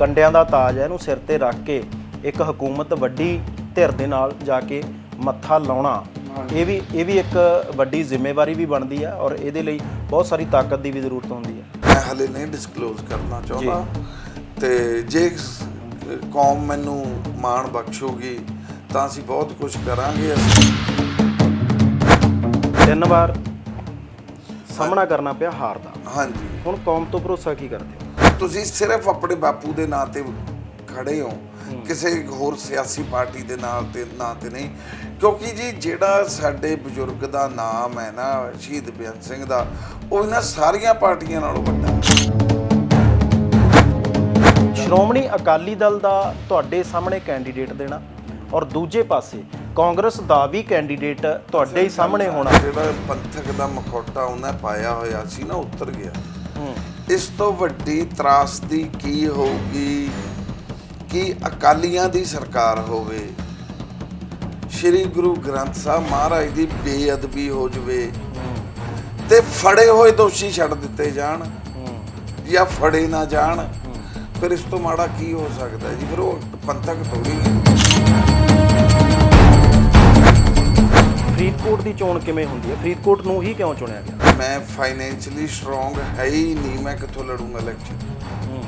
ਕੰਡਿਆਂ ਦਾ ਤਾਜ ਹੈ। ਇਹਨੂੰ ਸਿਰ ਤੇ ਰੱਖ ਕੇ ਇੱਕ ਹਕੂਮਤ ਵੱਡੀ ਧਿਰ ਦੇ ਨਾਲ ਜਾ ਕੇ ਮੱਥਾ ਲਾਉਣਾ। ਇਹ ਵੀ ਇਹ ਵੀ ਇੱਕ ਵੱਡੀ ਜ਼ਿੰਮੇਵਾਰੀ ਵੀ ਬਣਦੀ ਹੈ ਔਰ ਇਹਦੇ ਲਈ ਬਹੁਤ ਸਾਰੀ ਤਾਕਤ ਦੀ ਵੀ ਜ਼ਰੂਰਤ ਹੁੰਦੀ ਹੈ। ਮੈਂ ਹਲੇ ਨਹੀਂ ਡਿਸਕਲੋਜ਼ ਕਰਨਾ ਚਾਹੁੰਦਾ। ਤੇ ਜੇ ਕੌਮ ਮੈਨੂੰ ਮਾਣ ਬਖਸ਼ੂਗੀ ਤਾਂ ਅਸੀਂ ਬਹੁਤ ਕੁਝ ਕਰਾਂਗੇ। ਅਸੀਂ ਤਿੰਨ ਵਾਰ ਸਾਹਮਣਾ ਕਰਨਾ ਪਿਆ ਹਾਰ ਦਾ। ਹਾਂਜੀ। ਹੁਣ ਕੌਮ ਤੋਂ ਭਰੋਸਾ ਕੀ ਕਰਦੇ ਹੋ? ਤੁਸੀਂ ਸਿਰਫ ਆਪਣੇ ਬਾਪੂ ਦੇ ਨਾਂ ਤੇ ਖੜੇ ਹੋ। ਕਿਸੇ ਹੋਰ ਸਿਆਸੀ ਪਾਰਟੀ ਦੇ ਨਾਂ ਤੇ ਨਾਂ ਤੇ ਨਹੀਂ। ਕਿਉਂਕਿ ਜੀ ਜਿਹੜਾ ਸਾਡੇ ਬਜ਼ੁਰਗ ਦਾ ਨਾਮ ਹੈ ਨਾ ਸ਼ਹੀਦ ਬੇਅੰਤ ਸਿੰਘ ਦਾ ਉਹ ਇਹਨਾਂ ਸਾਰੀਆਂ ਪਾਰਟੀਆਂ ਨਾਲੋਂ ਵੱਡਾ। ਸ਼੍ਰੋਮਣੀ ਅਕਾਲੀ ਦਲ ਦਾ ਤੁਹਾਡੇ ਸਾਹਮਣੇ ਕੈਂਡੀਡੇਟ ਦੇਣਾ ਔਰ ਦੂਜੇ ਪਾਸੇ ਕਾਂਗਰਸ ਦਾ ਵੀ ਕੈਂਡੀਡੇਟ ਤੁਹਾਡੇ ਹੀ ਸਾਹਮਣੇ ਹੋਣਾ। ਜਿਹੜਾ ਪੰਥਕ ਦਾ ਮਖੌਟਾ ਉਹਨੇ ਪਾਇਆ ਹੋਇਆ ਸੀ ਨਾ ਉਤਰ ਗਿਆ। ਹੂੰ। ਇਸ ਤੋਂ ਵੱਡੀ ਤਰਾਸਦੀ ਕੀ ਹੋਊਗੀ? ਕਿ ਅਕਾਲੀਆਂ ਦੀ ਸਰਕਾਰ ਹੋਵੇ? ਸ੍ਰੀ ਗੁਰੂ ਗ੍ਰੰਥ ਸਾਹਿਬ ਮਹਾਰਾਜ ਦੀ ਬੇਅਦਬੀ ਹੋ ਜਵੇ ਤੇ ਫੜੇ ਹੋਏ ਦੋਸ਼ੀ ਛੱਡ ਦਿੱਤੇ ਜਾਣ ਜਾਂ ਫੜੇ ਨਾ ਜਾਣ, ਫਿਰ ਇਸ ਤੋਂ ਮਾੜਾ ਕੀ ਹੋ ਸਕਦਾ ਜੀ? ਫਿਰ ਉਹ ਪੰਥਕ ਥੋੜੀ ਫਰੀਦਕੋਟ ਦੀ ਚੋਣ ਕਿਵੇਂ ਹੁੰਦੀ ਹੈ? ਫਰੀਦਕੋਟ ਨੂੰ ਹੀ ਕਿਉਂ ਚੁਣਿਆ ਗਿਆ? ਮੈਂ ਫਾਈਨੈਂਸ਼ਲੀ ਸਟਰੋਂਗ ਹੈ ਹੀ ਨਹੀਂ ਮੈਂ ਕਿੱਥੋਂ ਲੜੂੰਗਾ ਇਲੈਕਸ਼ਨ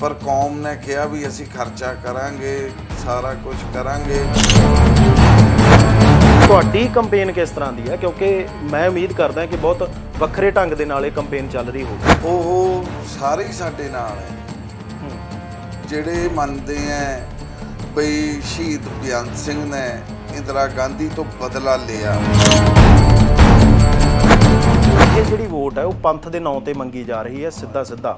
ਪਰ ਕੌਮ ਨੇ ਕਿਹਾ ਵੀ ਅਸੀਂ ਖਰਚਾ ਕਰਾਂਗੇ ਸਾਰਾ ਕੁਝ ਕਰਾਂਗੇ। ਤੁਹਾਡੀ ਕੰਪੇਨ ਕਿਸ ਤਰ੍ਹਾਂ ਦੀ ਹੈ? ਕਿਉਂਕਿ ਮੈਂ ਉਮੀਦ ਕਰਦਾ ਕਿ ਬਹੁਤ ਵੱਖਰੇ ਢੰਗ ਦੇ ਨਾਲ ਇਹ ਕੰਪੇਨ ਚੱਲ ਰਹੀ ਹੋਵੇ ਉਹ ਸਾਰੇ ਹੀ ਸਾਡੇ ਨਾਲ ਹੈ। ਜਿਹੜੇ ਮੰਨਦੇ ਆ ਬਈ ਸ਼ਹੀਦ ਬੇਅੰਤ ਸਿੰਘ ਨੇ ਇੰਦਰਾ ਗਾਂਧੀ ਤੋਂ ਬਦਲਾ ਲਿਆ। ਇਹ ਜਿਹੜੀ ਵੋਟ ਹੈ ਉਹ ਪੰਥ ਦੇ ਨਾਂ ਤੇ ਮੰਗੀ ਜਾ ਰਹੀ ਹੈ ਸਿੱਧਾ ਸਿੱਧਾ।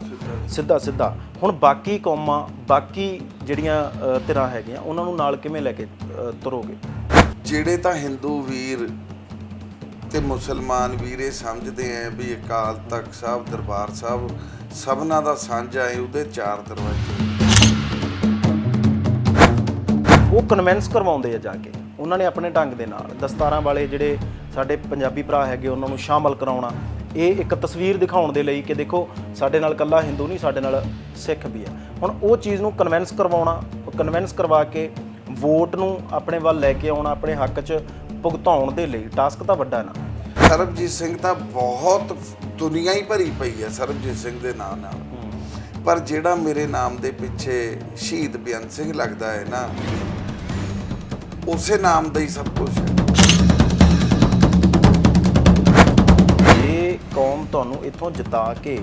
ਸਿੱਧਾ ਸਿੱਧਾ। ਹੁਣ ਬਾਕੀ ਕੌਮਾਂ ਬਾਕੀ ਜਿਹੜੀਆਂ ਅ, ਧਿਰਾਂ ਹੈਗੀਆਂ ਉਹਨਾਂ ਨੂੰ ਨਾਲ ਕਿਵੇਂ ਲੈ ਕੇ ਅ, ਤੁਰੋਗੇ? ਜਿਹੜੇ ਤਾਂ ਹਿੰਦੂ ਵੀਰ ਤੇ ਮੁਸਲਮਾਨ ਵੀਰ ਇਹ ਸਮਝਦੇ ਆ ਵੀ ਅਕਾਲ ਤਖਤ ਸਾਹਿਬ ਦਰਬਾਰ ਸਾਹਿਬ ਸਭਨਾ ਦਾ ਸਾਂਝਾ ਹੈ ਉਹਦੇ ਚਾਰ ਦਰਵਾਜ਼ੇ। ਉਹ ਕਨਵਿੰਸ ਕਰਵਾਉਂਦੇ ਆ ਜਾ ਕੇ। ਉਹਨਾਂ ਨੇ ਆਪਣੇ ਢੰਗ ਦੇ ਨਾਲ ਦਸਤਾਰਾਂ ਵਾਲੇ ਜਿਹੜੇ ਸਾਡੇ ਪੰਜਾਬੀ ਭਰਾ ਹੈਗੇ ਉਹਨਾਂ ਨੂੰ ਸ਼ਾਮਲ ਕਰਾਉਣਾ। ਇਹ ਇੱਕ ਤਸਵੀਰ ਦਿਖਾਉਣ ਦੇ ਲਈ ਕਿ ਦੇਖੋ ਸਾਡੇ ਨਾਲ ਕੱਲਾ ਹਿੰਦੂ ਨਹੀਂ ਸਾਡੇ ਨਾਲ ਸਿੱਖ ਵੀ ਹੈ। ਹੁਣ ਉਹ ਚੀਜ਼ ਨੂੰ ਕਨਵਿੰਸ ਕਰਵਾਉਣਾ ਕਨਵਿੰਸ ਕਰਵਾ ਕੇ ਵੋਟ ਨੂੰ ਆਪਣੇ ਵੱਲ ਲੈ ਕੇ ਆਉਣਾ ਆਪਣੇ ਹੱਕ 'ਚ ਭੁਗਤਾਉਣ ਦੇ ਲਈ ਟਾਸਕ ਤਾਂ ਵੱਡਾ ਨਾ। ਸਰਬਜੀਤ ਸਿੰਘ ਤਾਂ ਬਹੁਤ ਦੁਨੀਆ ਹੀ ਭਰੀ ਪਈ ਹੈ ਸਰਬਜੀਤ ਸਿੰਘ ਦੇ ਨਾਂ ਨਾਲ। ਪਰ ਜਿਹੜਾ ਮੇਰੇ ਨਾਮ ਦੇ ਪਿੱਛੇ ਸ਼ਹੀਦ ਬੇਅੰਤ ਸਿੰਘ ਲੱਗਦਾ ਹੈ ਨਾ ਉਸੇ ਨਾਮ ਦਾ ਹੀ ਸਭ ਕੁਝ ਹੈ। ਜੇ ਕੌਮ ਤੁਹਾਨੂੰ ਇੱਥੋਂ ਜਿਤਾ ਕੇ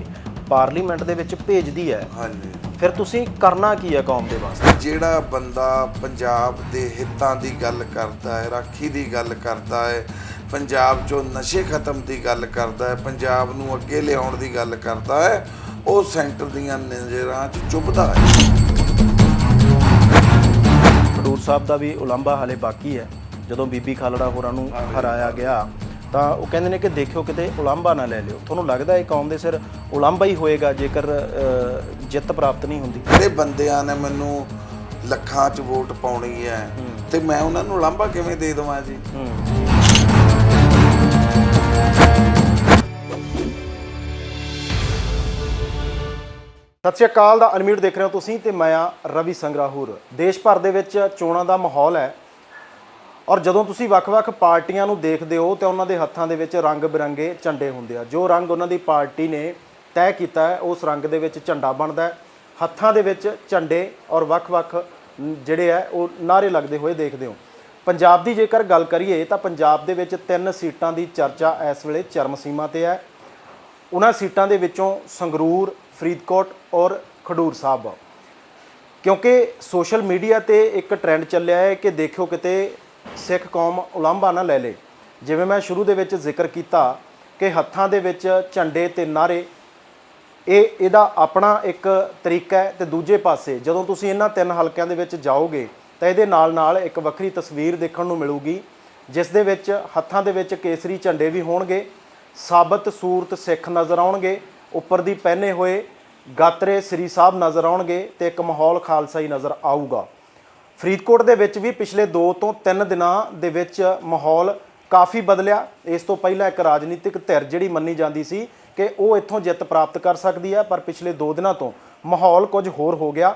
ਪਾਰਲੀਮੈਂਟ ਦੇ ਵਿੱਚ ਭੇਜਦੀ ਹੈ। ਹਾਂਜੀ। ਫਿਰ ਤੁਸੀਂ ਕਰਨਾ ਕੀ ਹੈ ਕੌਮ ਦੇ ਵਾਸਤੇ? ਜਿਹੜਾ ਬੰਦਾ ਪੰਜਾਬ ਦੇ ਹਿੱਤਾਂ ਦੀ ਗੱਲ ਕਰਦਾ ਹੈ ਰਾਖੀ ਦੀ ਗੱਲ ਕਰਦਾ ਹੈ ਪੰਜਾਬ 'ਚੋਂ ਨਸ਼ੇ ਖਤਮ ਦੀ ਗੱਲ ਕਰਦਾ ਹੈ ਪੰਜਾਬ ਨੂੰ ਅੱਗੇ ਲਿਆਉਣ ਦੀ ਗੱਲ ਕਰਦਾ ਹੈ ਉਹ ਸੈਂਟਰ ਦੀਆਂ ਨਜ਼ਰਾਂ 'ਚ ਚੁੱਭਦਾ ਹੈ। ਖਡੂਰ ਸਾਹਿਬ ਦਾ ਵੀ ਉਲੰਭਾ ਹਾਲੇ ਬਾਕੀ ਹੈ। ਜਦੋਂ ਬੀਬੀ ਖਾਲੜਾ ਹੋਰਾਂ ਨੂੰ ਹਰਾਇਆ ਗਿਆ ਤਾਂ ਉਹ ਕਹਿੰਦੇ ਨੇ ਕਿ ਦੇਖਿਓ ਕਿਤੇ ਉਲੰਭਾ ਨਾ ਲੈ ਲਿਓ। ਤੁਹਾਨੂੰ ਲੱਗਦਾ ਇਹ ਕੌਮ ਦੇ ਸਿਰ ਉਲੰਭਾ ਹੀ ਹੋਏਗਾ ਜੇਕਰ ਜਿੱਤ ਪ੍ਰਾਪਤ ਨਹੀਂ ਹੁੰਦੀ? ਜਿਹੜੇ ਬੰਦਿਆਂ ਨੇ ਮੈਨੂੰ ਲੱਖਾਂ 'ਚ ਵੋਟ ਪਾਉਣੀ ਹੈ ਤੇ ਮੈਂ ਉਹਨਾਂ ਨੂੰ ਲਾਂਭਾ ਕਿਵੇਂ ਦੇ ਦੇਵਾਂ ਜੀ? ਸਤਿ ਸ਼੍ਰੀ ਅਕਾਲ ਦਾ ਅਨਮਿਊਟ ਦੇਖ ਰਹੇ ਹੋ ਤੁਸੀਂ ਤੇ ਮੈਂ ਆ ਰਵੀ ਸੰਗਰਾਹੂਰ। ਦੇਸ਼ ਭਰ ਦੇ ਵਿੱਚ ਚੋਣਾਂ ਦਾ ਮਾਹੌਲ ਹੈ ਔਰ ਜਦੋਂ ਤੁਸੀਂ ਵੱਖ-ਵੱਖ ਪਾਰਟੀਆਂ ਨੂੰ ਦੇਖਦੇ ਹੋ ਤੇ ਉਹਨਾਂ ਦੇ ਹੱਥਾਂ ਦੇ ਵਿੱਚ ਰੰਗ ਬਿਰੰਗੇ ਝੰਡੇ ਹੁੰਦੇ ਆ। ਜੋ ਰੰਗ ਉਹਨਾਂ ਦੀ ਪਾਰਟੀ ਨੇ ਤੈਅ ਕੀਤਾ ਹੈ, ਉਸ ਰੰਗ ਦੇ ਵਿੱਚ ਝੰਡਾ ਬਣਦਾ ਹੈ। ਹੱਥਾਂ ਦੇ ਵਿੱਚ ਝੰਡੇ ਔਰ ਵੱਖ-ਵੱਖ ਜਿਹੜੇ ਆ ਉਹ ਨਾਰੇ ਲੱਗਦੇ ਹੋਏ ਦੇਖਦੇ ਹੋ। ਪੰਜਾਬ ਦੀ ਜੇਕਰ ਗੱਲ ਕਰੀਏ ਤਾਂ ਪੰਜਾਬ ਦੇ ਵਿੱਚ ਤਿੰਨ ਸੀਟਾਂ ਦੀ ਚਰਚਾ ਇਸ ਵੇਲੇ ਚਰਮ ਸੀਮਾ ਤੇ ਹੈ। ਉਹਨਾਂ ਸੀਟਾਂ ਦੇ ਵਿੱਚੋਂ ਸੰਗਰੂਰ ਫਰੀਦਕੋਟ ਔਰ ਖਡੂਰ ਸਾਹਿਬ। ਕਿਉਂਕਿ ਸੋਸ਼ਲ ਮੀਡੀਆ ਤੇ ਇੱਕ ਟ੍ਰੈਂਡ ਚੱਲਿਆ ਹੈ ਕਿ ਦੇਖਿਓ ਕਿਤੇ ਸਿੱਖ ਕੌਮ ਉਲੰਭਾ ਨਾ ਲੈ ਲੇ। ਜਿਵੇਂ ਮੈਂ ਸ਼ੁਰੂ ਦੇ ਵਿੱਚ ਜ਼ਿਕਰ ਕੀਤਾ ਕਿ ਹੱਥਾਂ ਦੇ ਵਿੱਚ ਝੰਡੇ ਤੇ ਨਾਰੇ ਇਹ ਇਹਦਾ ਆਪਣਾ ਇੱਕ ਤਰੀਕਾ ਹੈ ਤੇ ਦੂਜੇ ਪਾਸੇ ਜਦੋਂ ਤੁਸੀਂ ਇਹਨਾਂ ਤਿੰਨ ਹਲਕਿਆਂ ਦੇ ਵਿੱਚ ਜਾਓਗੇ ਤਾਂ ਇਹਦੇ ਨਾਲ ਨਾਲ ਇੱਕ ਵੱਖਰੀ ਤਸਵੀਰ ਦੇਖਣ ਨੂੰ ਮਿਲੂਗੀ, ਜਿਸ ਦੇ ਵਿੱਚ ਹੱਥਾਂ ਦੇ ਵਿੱਚ ਕੇਸਰੀ ਝੰਡੇ ਵੀ ਹੋਣਗੇ, ਸਾਬਤ ਸੂਰਤ ਸਿੱਖ ਨਜ਼ਰ ਆਉਣਗੇ ਉੱਪਰ ਦੀ ਪਹਿਨੇ ਹੋਏ ਗਾਤਰੇ ਸ੍ਰੀ ਸਾਹਿਬ ਨਜ਼ਰ ਆਉਣਗੇ ਤੇ ਇੱਕ ਮਾਹੌਲ ਖਾਲਸਾਈ ਨਜ਼ਰ ਆਊਗਾ। ਫਰੀਦਕੋਟ ਦੇ ਵਿੱਚ ਵੀ ਪਿਛਲੇ 2 ਤੋਂ 3 ਦਿਨਾਂ ਦੇ ਵਿੱਚ ਮਾਹੌਲ ਕਾਫੀ ਬਦਲਿਆ। ਇਸ ਤੋਂ ਪਹਿਲਾਂ ਇੱਕ ਰਾਜਨੀਤਿਕ ਧਿਰ ਜਿਹੜੀ ਮੰਨੀ ਜਾਂਦੀ ਸੀ ਕਿ ਉਹ ਇੱਥੋਂ ਜਿੱਤ ਪ੍ਰਾਪਤ ਕਰ ਸਕਦੀ ਹੈ, ਪਰ ਪਿਛਲੇ 2 ਦਿਨਾਂ ਤੋਂ ਮਾਹੌਲ ਕੁਝ ਹੋਰ ਹੋ ਗਿਆ।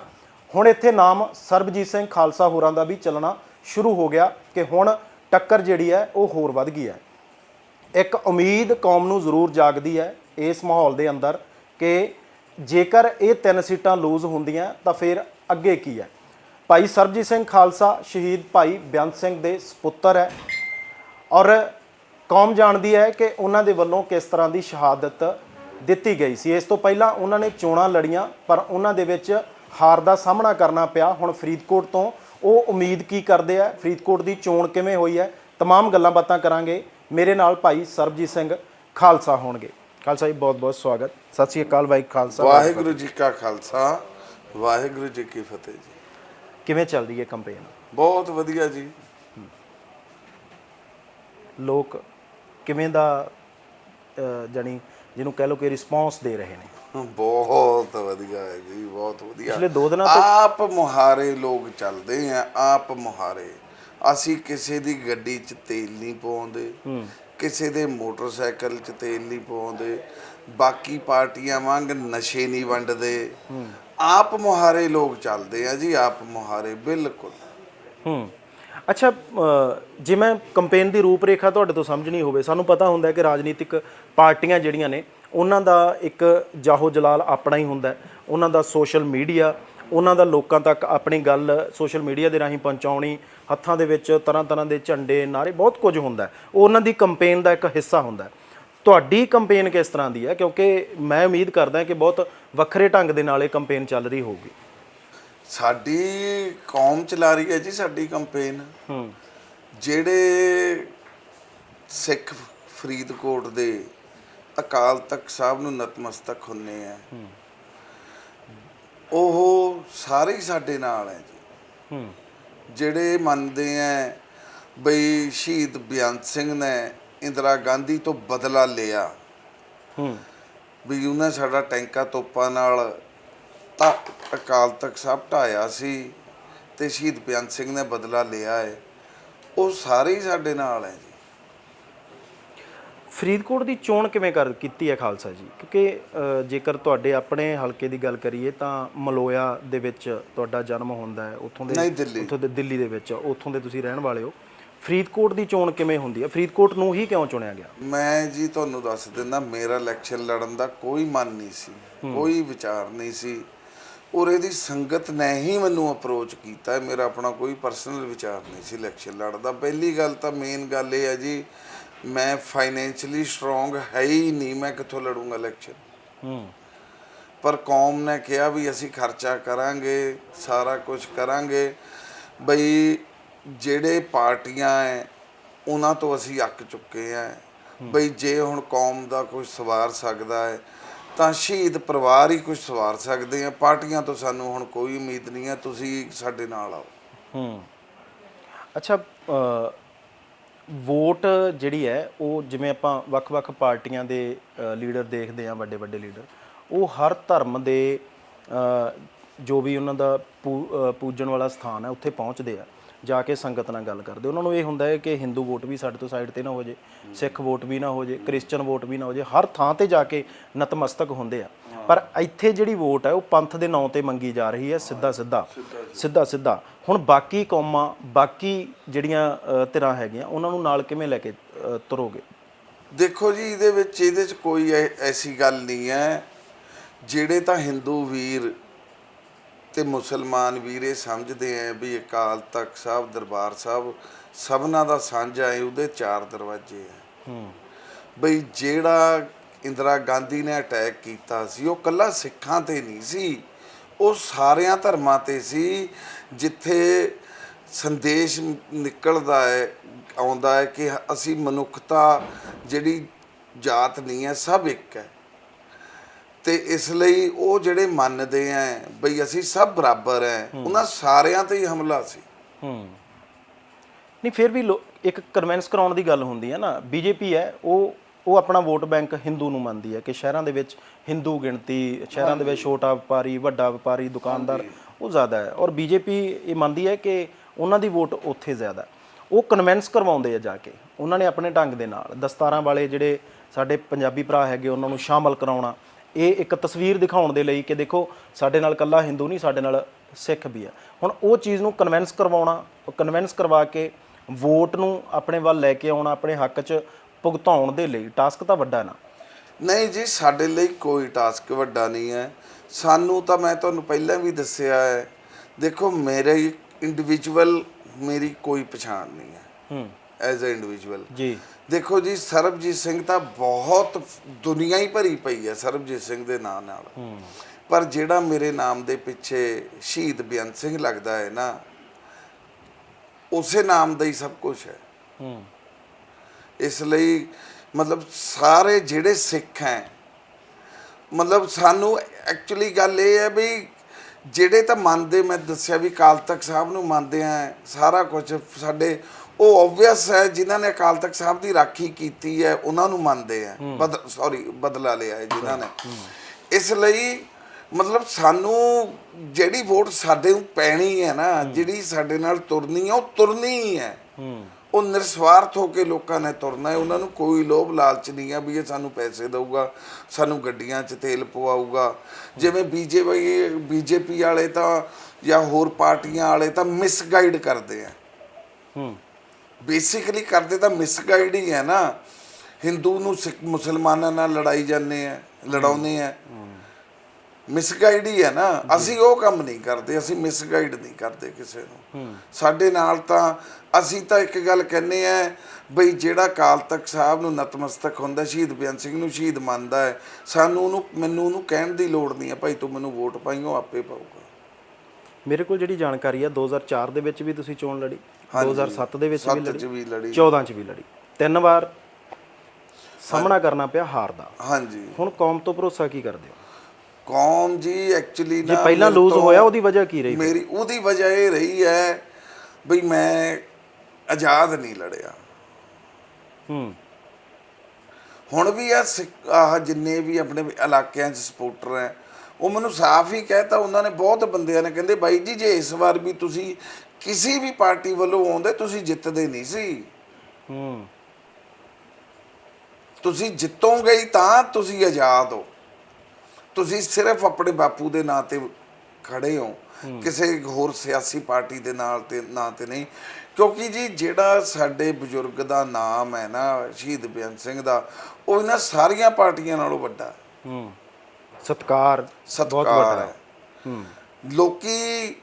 ਹੁਣ ਇੱਥੇ ਨਾਮ ਸਰਬਜੀਤ ਸਿੰਘ ਖਾਲਸਾ ਹੋਰਾਂ ਦਾ ਵੀ ਚੱਲਣਾ ਸ਼ੁਰੂ ਹੋ ਗਿਆ ਕਿ ਹੁਣ ਟੱਕਰ ਜਿਹੜੀ ਹੈ ਉਹ ਹੋਰ ਵੱਧ ਗਈ ਹੈ। ਇੱਕ ਉਮੀਦ ਕੌਮ ਨੂੰ ਜ਼ਰੂਰ ਜਾਗਦੀ ਹੈ ਇਸ ਮਾਹੌਲ ਦੇ ਅੰਦਰ ਕਿ ਜੇਕਰ ਇਹ ਤਿੰਨ ਸੀਟਾਂ ਲੂਜ਼ ਹੁੰਦੀਆਂ ਤਾਂ ਫਿਰ ਅੱਗੇ ਕੀ ਹੈ ਭਾਈ ਸਰਬਜੀਤ ਸਿੰਘ ਖਾਲਸਾ ਸ਼ਹੀਦ ਭਾਈ ਬੇਅੰਤ ਸਿੰਘ ਦੇ ਸੁਪੁੱਤਰ ਹੈ ਔਰ ਕੌਮ ਜਾਣਦੀ ਹੈ ਕਿ ਉਹਨਾਂ ਦੇ ਵੱਲੋਂ ਕਿਸ ਤਰ੍ਹਾਂ ਦੀ ਸ਼ਹਾਦਤ ਦਿੱਤੀ ਗਈ ਸੀ ਇਸ ਤੋਂ ਪਹਿਲਾਂ ਉਹਨਾਂ ਨੇ ਚੋਣਾਂ ਲੜੀਆਂ ਪਰ ਉਹਨਾਂ ਦੇ ਵਿੱਚ ਹਾਰ ਦਾ ਸਾਹਮਣਾ ਕਰਨਾ ਪਿਆ ਹੁਣ ਫਰੀਦਕੋਟ ਤੋਂ ਉਹ ਉਮੀਦ ਕੀ ਕਰਦੇ ਆ ਫਰੀਦਕੋਟ ਦੀ ਚੋਣ ਕਿਵੇਂ ਹੋਈ ਹੈ तमाम ਗੱਲਾਂ ਬਾਤਾਂ ਕਰਾਂਗੇ ਮੇਰੇ ਨਾਲ ਭਾਈ ਸਰਬਜੀਤ ਸਿੰਘ ਖਾਲਸਾ ਹੋਣਗੇ ਖਾਲਸਾ ਜੀ ਬਹੁਤ ਬਹੁਤ ਸਵਾਗਤ। ਸਤਿ ਸ੍ਰੀ ਅਕਾਲ ਭਾਈ ਖਾਲਸਾ। ਵਾਹਿਗੁਰੂ ਜੀ ਕਾ ਖਾਲਸਾ ਵਾਹਿਗੁਰੂ ਜੀ ਕੀ ਫਤਿਹ ਜੀ। ਕਿਵੇਂ ਚੱਲਦੀ ਹੈ ਕੰਪੇਨ? ਬਹੁਤ ਵਧੀਆ ਜੀ। ਲੋਕ ਕਿਵੇਂ ਦਾ ਜਾਣੀ ਜਿਹਨੂੰ ਕਹਿ ਲਓ ਕਿ ਰਿਸਪੌਂਸ ਦੇ ਰਹੇ ਨੇ? ਬਹੁਤ ਵਧੀਆ ਹੈ ਜੀ ਬਹੁਤ ਵਧੀਆ। ਪਿਛਲੇ ਦੋ ਦਿਨਾਂ ਆਪ ਮੁਹਾਰੇ ਲੋਕ ਚੱਲਦੇ ਆ ਆਪ ਮੁਹਾਰੇ। ਅਸੀਂ ਕਿਸੇ ਦੀ ਗੱਡੀ 'ਚ ਤੇਲ ਨਹੀਂ ਪਾਉਂਦੇ। ਕਿਸੇ ਦੇ ਮੋਟਰਸਾਈਕਲ 'ਚ ਤੇਲ ਨਹੀਂ ਪਾਉਂਦੇ ਬਾਕੀ ਪਾਰਟੀਆਂ ਵਾਂਗ ਨਸ਼ੇ ਨਹੀਂ ਵੰਡਦੇ। ਆਪ ਮੁਹਾਰੇ ਲੋਕ ਚੱਲਦੇ ਆ ਜੀ ਆਪ ਮੁਹਾਰੇ ਬਿਲਕੁਲ। ਹੂੰ। ਅੱਛਾ ਅ, ਜਿਵੇਂ ਕੰਪੇਨ ਦੀ ਰੂਪਰੇਖਾ ਤੁਹਾਡੇ ਤੋਂ ਸਮਝਣੀ ਹੋਵੇ ਸਾਨੂੰ ਪਤਾ ਹੁੰਦਾ ਹੈ ਕਿ ਰਾਜਨੀਤਿਕ ਪਾਰਟੀਆਂ ਜਿਹੜੀਆਂ ਨੇ ਉਹਨਾਂ ਦਾ ਇੱਕ ਜਾਹੋ ਜਲਾਲ ਆਪਣਾ ਹੀ ਹੁੰਦਾ ਹੈ। ਉਹਨਾਂ ਦਾ ਸੋਸ਼ਲ ਮੀਡੀਆ ਉਹਨਾਂ ਦਾ ਲੋਕਾਂ ਤੱਕ ਆਪਣੀ ਗੱਲ ਸੋਸ਼ਲ ਮੀਡੀਆ ਦੇ ਰਾਹੀਂ ਪਹੁੰਚਾਉਣੀ ਹੱਥਾਂ ਦੇ ਵਿੱਚ ਤਰ੍ਹਾਂ ਤਰ੍ਹਾਂ ਦੇ ਝੰਡੇ ਨਾਰੇ ਬਹੁਤ ਕੁਝ ਹੁੰਦਾ ਉਹ ਉਹਨਾਂ ਦੀ ਕੰਪੇਨ ਦਾ ਇੱਕ ਹਿੱਸਾ ਹੁੰਦਾ ਤੁਹਾਡੀ ਕੰਪੇਨ ਕਿਸ ਤਰ੍ਹਾਂ ਦੀ ਹੈ? ਕਿਉਂਕਿ ਮੈਂ ਉਮੀਦ ਕਰਦਾ ਕਿ ਬਹੁਤ ਵੱਖਰੇ ਢੰਗ ਦੇ ਨਾਲ ਇਹ ਕੰਪੇਨ ਚੱਲ ਰਹੀ ਹੋਊਗੀ। ਸਾਡੀ ਕੌਮ ਚਲਾ ਰਹੀ ਹੈ ਜੀ ਸਾਡੀ ਕੰਪੇਨ ਹੂੰ। ਜਿਹੜੇ ਸਿੱਖ ਫਰੀਦਕੋਟ ਦੇ ਅਕਾਲ ਤਖਤ ਸਾਹਿਬ ਨੂੰ ਨਤਮਸਤਕ ਹੁੰਨੇ ਆ ਉਹ ਸਾਰੇ ਹੀ ਸਾਡੇ ਨਾਲ ਹੈ ਜੀ। ਹੂੰ। ਜਿਹੜੇ ਮੰਨਦੇ ਆ ਬਈ ਸ਼ਹੀਦ ਬੇਅੰਤ ਸਿੰਘ ਨੇ ਇੰਦਰਾ ਗਾਂਧੀ ਤੋਂ ਬਦਲਾ ਲਿਆ। ਹੂੰ। ਵੀ ਉਹਨੇ ਸਾਡਾ ਟੈਂਕਾ ਤੋਪਾਂ ਨਾਲ ਤਾਂ ਅਕਾਲ ਤਖਤ ਸਾਹਿਬ ਢਾਇਆ ਸੀ ਤੇ ਸ਼ਹੀਦ ਬੇਅੰਤ ਸਿੰਘ ਨੇ ਬਦਲਾ ਲਿਆ ਹੈ ਉਹ ਸਾਰੇ ਹੀ ਸਾਡੇ ਨਾਲ ਹੈ ਫਰੀਦਕੋਟ ਦੀ ਚੋਣ ਕਿਵੇਂ ਕਰ ਕੀਤੀ ਹੈ ਖਾਲਸਾ ਜੀ? ਕਿਉਂਕਿ ਜੇਕਰ ਤੁਹਾਡੇ ਆਪਣੇ ਹਲਕੇ ਦੀ ਗੱਲ ਕਰੀਏ ਤਾਂ ਮਲੋਇਆ ਦੇ ਵਿੱਚ ਤੁਹਾਡਾ ਜਨਮ ਹੁੰਦਾ ਹੈ ਉੱਥੋਂ ਦੇ। ਉੱਥੋਂ ਦੇ ਦਿੱਲੀ ਦੇ ਵਿੱਚ ਉੱਥੋਂ ਦੇ ਤੁਸੀਂ ਰਹਿਣ ਵਾਲੇ ਹੋ। ਫਰੀਦਕੋਟ ਦੀ ਚੋਣ ਕਿਵੇਂ ਹੁੰਦੀ ਹੈ? ਫਰੀਦਕੋਟ ਨੂੰ ਹੀ ਕਿਉਂ ਚੁਣਿਆ ਗਿਆ? ਮੈਂ ਜੀ ਤੁਹਾਨੂੰ ਦੱਸ ਦਿੰਦਾ ਮੇਰਾ ਇਲੈਕਸ਼ਨ ਲੜਨ ਦਾ ਕੋਈ ਮਨ ਨਹੀਂ ਸੀ ਕੋਈ ਵਿਚਾਰ ਨਹੀਂ ਸੀ। ਔਰ ਇਹਦੀ ਸੰਗਤ ਨੇ ਹੀ ਮੈਨੂੰ ਅਪਰੋਚ ਕੀਤਾ। ਮੇਰਾ ਆਪਣਾ ਕੋਈ ਪਰਸਨਲ ਵਿਚਾਰ ਨਹੀਂ ਸੀ ਇਲੈਕਸ਼ਨ ਲੜਨ ਦਾ। ਪਹਿਲੀ ਗੱਲ ਤਾਂ ਮੇਨ ਗੱਲ ਇਹ ਹੈ ਜੀ ਮੈਂ ਫਾਈਨੈਂਸ਼ਲੀ ਸਟਰੋਂਗ ਹੈ ਹੀ ਨਹੀਂ ਮੈਂ ਕਿੱਥੋਂ ਲੜੂੰਗਾ ਇਲੈਕਸ਼ਨ ਹੂੰ। ਪਰ ਕੌਮ ਨੇ ਕਿਹਾ ਵੀ ਅਸੀਂ ਖਰਚਾ ਕਰਾਂਗੇ ਸਾਰਾ ਕੁਝ ਕਰਾਂਗੇ। ਬਈ ਜਿਹੜੇ ਪਾਰਟੀਆਂ ਐ ਉਹਨਾਂ ਤੋਂ ਅਸੀਂ ਅੱਕ ਚੁੱਕੇ ਆ ਬਈ ਜੇ ਹੁਣ ਕੌਮ ਦਾ ਕੋਈ ਸਵਾਰ ਸਕਦਾ ਹੈ ਤਾਂ ਸ਼ਹੀਦ ਪਰਿਵਾਰ ਹੀ ਕੁਝ ਸਵਾਰ ਸਕਦੇ ਆ। ਪਾਰਟੀਆਂ ਤੋਂ ਸਾਨੂੰ ਹੁਣ ਕੋਈ ਉਮੀਦ ਨਹੀਂ ਹੈ ਤੁਸੀਂ ਸਾਡੇ ਨਾਲ ਆਓ। ਹੂੰ। ਅੱਛਾ ਵੋਟ ਜਿਹੜੀ ਹੈ ਉਹ ਜਿਵੇਂ ਆਪਾਂ ਵੱਖ-ਵੱਖ ਪਾਰਟੀਆਂ ਦੇ ਲੀਡਰ ਦੇਖਦੇ ਆ ਵੱਡੇ ਵੱਡੇ ਲੀਡਰ ਉਹ ਹਰ ਧਰਮ ਦੇ ਜੋ ਵੀ ਉਹਨਾਂ ਦਾ ਪੂਜਣ ਵਾਲਾ ਸਥਾਨ ਹੈ ਉੱਥੇ ਪਹੁੰਚਦੇ ਆ ਜਾ ਕੇ ਸੰਗਤ ਨਾਲ ਗੱਲ ਕਰਦੇ। ਉਹਨਾਂ ਨੂੰ ਇਹ ਹੁੰਦਾ ਹੈ ਕਿ ਹਿੰਦੂ ਵੋਟ ਵੀ ਸਾਡੇ ਤੋਂ ਸਾਈਡ ਤੇ ਨਾ ਹੋ ਜੇ ਸਿੱਖ ਵੋਟ ਵੀ ਨਾ ਹੋ ਜੇ ਕ੍ਰਿਸਚੀਅਨ ਵੋਟ ਵੀ ਨਾ ਹੋ ਜੇ ਹਰ ਥਾਂ ਤੇ ਜਾ ਕੇ ਨਤਮਸਤਕ ਹੁੰਦੇ ਆ। ਪਰ ਇੱਥੇ ਜਿਹੜੀ ਵੋਟ ਹੈ ਉਹ ਪੰਥ ਦੇ ਨਾਂ ਤੇ ਮੰਗੀ ਜਾ ਰਹੀ ਹੈ ਸਿੱਧਾ ਸਿੱਧਾ ਸਿੱਧਾ ਸਿੱਧਾ ਹੁਣ ਬਾਕੀ ਕੌਮਾਂ ਬਾਕੀ ਜਿਹੜੀਆਂ ਧਿਰਾਂ ਹੈਗੀਆਂ ਉਹਨਾਂ ਨੂੰ ਨਾਲ ਕਿਵੇਂ ਲੈ ਕੇ ਤੁਰੋਗੇ? ਦੇਖੋ ਜੀ ਇਹਦੇ ਵਿੱਚ ਇਹਦੇ 'ਚ ਕੋਈ ਐਸੀ ਗੱਲ ਨਹੀਂ ਹੈ ਜਿਹੜੇ ਤਾਂ ਹਿੰਦੂ ਵੀਰ ਤੇ ਮੁਸਲਮਾਨ ਵੀਰ ਸਮਝਦੇ ਆ ਵੀ ਅਕਾਲ ਤਖਤ ਸਾਹਿਬ ਦਰਬਾਰ ਸਾਹਿਬ ਸਭਨਾ ਦਾ ਸਾਂਝਾ ਹੈ ਉਹਦੇ ਚਾਰ ਦਰਵਾਜ਼ੇ ਆ ਹੂੰ। ਬਈ ਜਿਹੜਾ ਇੰਦਰਾ ਗਾਂਧੀ ਨੇ ਅਟੈਕ ਕੀਤਾ ਸੀ ਉਹ ਕੱਲਾ ਸਿੱਖਾਂ ਤੇ ਨਹੀਂ ਸੀ। ਉਹ ਸਾਰਿਆਂ ਧਰਮਾਂ ਤੇ ਸੀ ਜਿੱਥੇ ਸੰਦੇਸ਼ ਨਿਕਲਦਾ ਹੈ ਆਉਂਦਾ ਹੈ ਕਿ ਅਸੀਂ ਮਨੁੱਖਤਾ ਜਿਹੜੀ ਜਾਤ ਨਹੀਂ ਹੈ ਸਭ ਇੱਕ ਹੈ। ਤੇ ਇਸ ਲਈ ਉਹ ਜਿਹੜੇ ਮੰਨਦੇ ਆ ਬਈ ਅਸੀਂ ਸਭ ਬਰਾਬਰ ਹੈ ਉਹਨਾਂ ਸਾਰਿਆਂ ਤੇ ਹੀ ਹਮਲਾ ਸੀ। ਹੂੰ। ਨਹੀਂ ਫਿਰ ਵੀ ਇੱਕ ਕਨਵੈਂਸ ਕਰਾਉਣ ਦੀ ਗੱਲ ਹੁੰਦੀ ਹੈ ਨਾ ਬੀਜੇਪੀ ਹੈ ਉਹ ਉਹ ਆਪਣਾ ਵੋਟ ਬੈਂਕ ਹਿੰਦੂ ਨੂੰ ਮੰਨਦੀ ਹੈ ਕਿ ਸ਼ਹਿਰਾਂ ਦੇ ਵਿੱਚ ਹਿੰਦੂ ਗਿਣਤੀ ਸ਼ਹਿਰਾਂ ਦੇ ਵਿੱਚ ਛੋਟਾ ਵਪਾਰੀ ਵੱਡਾ ਵਪਾਰੀ ਦੁਕਾਨਦਾਰ ਉਹ ਜ਼ਿਆਦਾ ਹੈ। ਔਰ ਬੀਜੇਪੀ ਇਹ ਮੰਨਦੀ ਹੈ ਕਿ ਉਹਨਾਂ ਦੀ ਵੋਟ ਉੱਥੇ ਜ਼ਿਆਦਾ ਹੈ। ਉਹ ਕਨਵੈਂਸ ਕਰਵਾਉਂਦੇ ਆ ਜਾ ਕੇ। ਉਹਨਾਂ ਨੇ ਆਪਣੇ ਢੰਗ ਦੇ ਨਾਲ ਦਸਤਾਰਾਂ ਵਾਲੇ ਜਿਹੜੇ ਸਾਡੇ ਪੰਜਾਬੀ ਭਰਾ ਹੈਗੇ ਉਹਨਾਂ ਨੂੰ ਸ਼ਾਮਲ ਕਰਾਉਣਾ। ਇਹ ਇੱਕ ਤਸਵੀਰ ਦਿਖਾਉਣ ਦੇ ਲਈ ਕਿ ਦੇਖੋ ਸਾਡੇ ਨਾਲ ਕੱਲਾ ਹਿੰਦੂ ਨਹੀਂ ਸਾਡੇ ਨਾਲ ਸਿੱਖ ਵੀ ਹੈ। ਹੁਣ ਉਹ ਚੀਜ਼ ਨੂੰ ਕਨਵਿੰਸ ਕਰਵਾਉਣਾ ਕਨਵਿੰਸ ਕਰਵਾ ਕੇ ਵੋਟ ਨੂੰ ਆਪਣੇ ਵੱਲ ਲੈ ਕੇ ਆਉਣਾ ਆਪਣੇ ਹੱਕ 'ਚ ਭੁਗਤਾਉਣ ਦੇ ਲਈ ਟਾਸਕ ਤਾਂ ਵੱਡਾ ਨਾ। ਨਹੀਂ ਜੀ ਸਾਡੇ ਲਈ ਕੋਈ ਟਾਸਕ ਵੱਡਾ ਨਹੀਂ ਹੈ। ਸਾਨੂੰ ਤਾਂ ਮੈਂ ਤੁਹਾਨੂੰ ਪਹਿਲਾਂ ਵੀ ਦੱਸਿਆ ਹੈ ਦੇਖੋ ਮੇਰੇ ਇੰਡੀਵਿਜੂਅਲ ਮੇਰੀ ਕੋਈ ਪਛਾਣ ਨਹੀਂ ਹੈ। ਹੂੰ। ਐਜ਼ ਅ ਇੰਡੀਵਿਜੂਅਲ ਜੀ। ਦੇਖੋ ਜੀ ਸਰਬਜੀਤ ਸਿੰਘ ਤਾਂ ਬਹੁਤ ਦੁਨੀਆ ਹੀ ਭਰੀ ਪਈ ਹੈ ਸਰਬਜੀਤ ਸਿੰਘ ਦੇ ਨਾਂ ਨਾਲ। ਪਰ ਜਿਹੜਾ ਮੇਰੇ ਨਾਮ ਦੇ ਪਿੱਛੇ ਸ਼ਹੀਦ ਬੇਅੰਤ ਸਿੰਘ ਲੱਗਦਾ ਹੈ ਨਾ ਉਸੇ ਨਾਮ ਦਾ ਹੀ ਸਭ ਕੁਝ ਹੈ। ਹੂੰ। ਇਸ ਲਈ ਮਤਲਬ ਸਾਰੇ ਜਿਹੜੇ ਸਿੱਖ ਹੈ ਮਤਲਬ ਸਾਨੂੰ ਐਕਚੁਅਲੀ ਗੱਲ ਇਹ ਹੈ ਵੀ ਜਿਹੜੇ ਤਾਂ ਮੰਨਦੇ ਮੈਂ ਦੱਸਿਆ ਵੀ ਅਕਾਲ ਤਖਤ ਸਾਹਿਬ ਨੂੰ ਮੰਨਦੇ ਆ ਸਾਰਾ ਕੁਝ ਸਾਡੇ ਉਹ ਆਬਵੀਅਸ ਹੈ ਜਿਨ੍ਹਾਂ ਨੇ ਅਕਾਲ ਤਖਤ ਸਾਹਿਬ ਦੀ ਰਾਖੀ ਕੀਤੀ ਹੈ ਉਹਨਾਂ ਨੂੰ ਮੰਨਦੇ ਆ ਬਦ ਸੌਰੀ ਬਦਲਾ ਲਿਆ ਹੈ ਜਿਨ੍ਹਾਂ ਨੇ। ਇਸ ਲਈ ਮਤਲਬ ਸਾਨੂੰ ਜਿਹੜੀ ਵੋਟ ਸਾਡੇ ਨੂੰ ਪੈਣੀ ਹੈ ਨਾ ਜਿਹੜੀ ਸਾਡੇ ਨਾਲ ਤੁਰਨੀ ਹੈ ਉਹ ਤੁਰਨੀ ਹੈ। ਹੂੰ। ਉਹ ਨਿਰਸਵਾਰਥ ਹੋ ਕੇ ਲੋਕਾਂ ਨੇ ਤੁਰਨਾ ਹੈ। ਉਹਨਾਂ ਨੂੰ ਕੋਈ ਲੋਭ ਲਾਲਚ ਨਹੀਂ ਹੈ ਵੀ ਇਹ ਸਾਨੂੰ ਪੈਸੇ ਦਊਗਾ ਸਾਨੂੰ ਗੱਡੀਆਂ 'ਚ ਤੇਲ ਪਵਾਊਗਾ। ਜਿਵੇਂ ਬੀਜੇਪੀ ਬੀਜੇਪੀ ਵਾਲੇ ਤਾਂ ਜਾਂ ਹੋਰ ਪਾਰਟੀਆਂ ਵਾਲੇ ਤਾਂ ਮਿਸਗਾਈਡ ਕਰਦੇ ਆ। ਹੂੰ। ਬੇਸਿਕਲੀ ਕਰਦੇ ਤਾਂ ਮਿਸਗਾਈਡ ਹੀ ਹੈ ਨਾ। ਹਿੰਦੂ ਨੂੰ ਸਿੱਖ ਮੁਸਲਮਾਨਾਂ ਨਾਲ ਲੜਾਈ ਜਾਂਦੇ ਆ ਲੜਾਉਂਦੇ ਆ। ਮਿਸਗਾਈਡ ਹੀ ਹੈ ਨਾ। ਅਸੀਂ ਉਹ ਕੰਮ ਨਹੀਂ ਕਰਦੇ ਅਸੀਂ ਮਿਸਗਾਈਡ ਨਹੀਂ ਕਰਦੇ ਕਿਸੇ ਨੂੰ। ਸਾਡੇ ਨਾਲ ਤਾਂ ਅਸੀਂ ਤਾਂ ਇੱਕ ਗੱਲ ਕਹਿੰਨੇ ਆ ਬਈ ਜਿਹੜਾ ਕਾਲ ਤਖਤ ਸਾਹਿਬ ਨੂੰ ਨਤਮਸਤਕ ਹੁੰਦਾ ਸ਼ਹੀਦ ਬੇਅੰਤ ਸਿੰਘ ਨੂੰ ਸ਼ਹੀਦ ਮੰਨਦਾ ਹੈ ਸਾਨੂੰ ਉਹਨੂੰ ਮੈਨੂੰ ਉਹਨੂੰ ਕਹਿਣ ਦੀ ਲੋੜ ਨਹੀਂ ਹੈ ਭਾਈ ਤੂੰ ਮੈਨੂੰ ਵੋਟ ਪਾਈ ਉਹ ਆਪੇ ਪਾਊਗਾ। ਮੇਰੇ ਕੋਲ ਜਿਹੜੀ ਜਾਣਕਾਰੀ ਆ 2004 ਦੇ ਵਿੱਚ ਵੀ ਤੁਸੀਂ ਚੋਣ ਲੜੀ ਹਾਂਜੀ। 2007 ਦੇ ਵਿੱਚ ਵੀ ਲੜੀ 14 ਚ ਵੀ ਲੜੀ। ਤਿੰਨ ਵਾਰ ਸਾਹਮਣਾ ਕਰਨਾ ਪਿਆ ਹਾਰ ਦਾ। ਹਾਂਜੀ। ਹੁਣ ਕੌਮ ਤੋਂ ਭਰੋਸਾ ਕੀ ਕਰਦੇ ਹੋ? ਕੌਮ ਜੀ ਐਕਚੁਅਲੀ ਜੇ ਨਾ ਪਹਿਲਾਂ ਲੂਜ਼ ਹੋਇਆ ਉਹਦੀ ਵਜ੍ਹਾ ਕੀ ਰਹੀ ਮੇਰੀ ਉਹਦੀ ਵਜ੍ਹਾ ਇਹ ਰਹੀ ਹੈ ਬਈ ਮੈਂ ਆਜ਼ਾਦ ਨਹੀਂ ਲੜਿਆ। ਹੂੰ। ਹੁਣ ਵੀ ਆ ਆਹ ਜਿੰਨੇ ਵੀ ਆਪਣੇ ਇਲਾਕਿਆਂ 'ਚ ਸਪੋਰਟਰ ਹੈ ਉਹ ਮੈਨੂੰ ਸਾਫ਼ ਹੀ ਕਹਿਤਾ ਉਹਨਾਂ ਨੇ ਬਹੁਤ ਬੰਦਿਆਂ ਨੇ ਕਹਿੰਦੇ ਬਾਈ ਜੀ ਜੇ ਇਸ ਵਾਰ ਵੀ ਤੁਸੀਂ ਕਿਸੇ ਵੀ ਪਾਰਟੀ ਵੱਲੋਂ ਆਉਂਦੇ ਤੁਸੀਂ ਜਿੱਤਦੇ ਨਹੀਂ ਸੀ। ਹੂੰ। ਤੁਸੀਂ ਜਿੱਤੋਗੇ ਤਾਂ ਤੁਸੀਂ ਆਜ਼ਾਦ ਹੋ। ਤੁਸੀਂ ਸਿਰਫ ਆਪਣੇ ਬਾਪੂ ਦੇ ਨਾਂ ਤੇ ਖੜੇ ਹੋ। ਕਿਸੇ ਹੋਰ ਸਿਆਸੀ ਪਾਰਟੀ ਦੇ ਨਾਲ ਤੇ ਨਾਂ ਤੇ ਨਹੀਂ। ਕਿਉਂਕਿ ਜੀ ਜਿਹੜਾ ਸਾਡੇ ਬਜ਼ੁਰਗ ਦਾ ਨਾਮ ਹੈ ਨਾ ਸ਼ਹੀਦ ਬੇਅੰਤ ਸਿੰਘ ਦਾ ਉਹ ਇਹਨਾਂ ਸਾਰੀਆਂ ਪਾਰਟੀਆਂ ਨਾਲੋਂ ਵੱਡਾ ਹੈ। ਸਤਕਾਰ ਬਹੁਤ ਵੱਡਾ ਹੈ। ਹੈ। ਹੂੰ। ਲੋਕੀ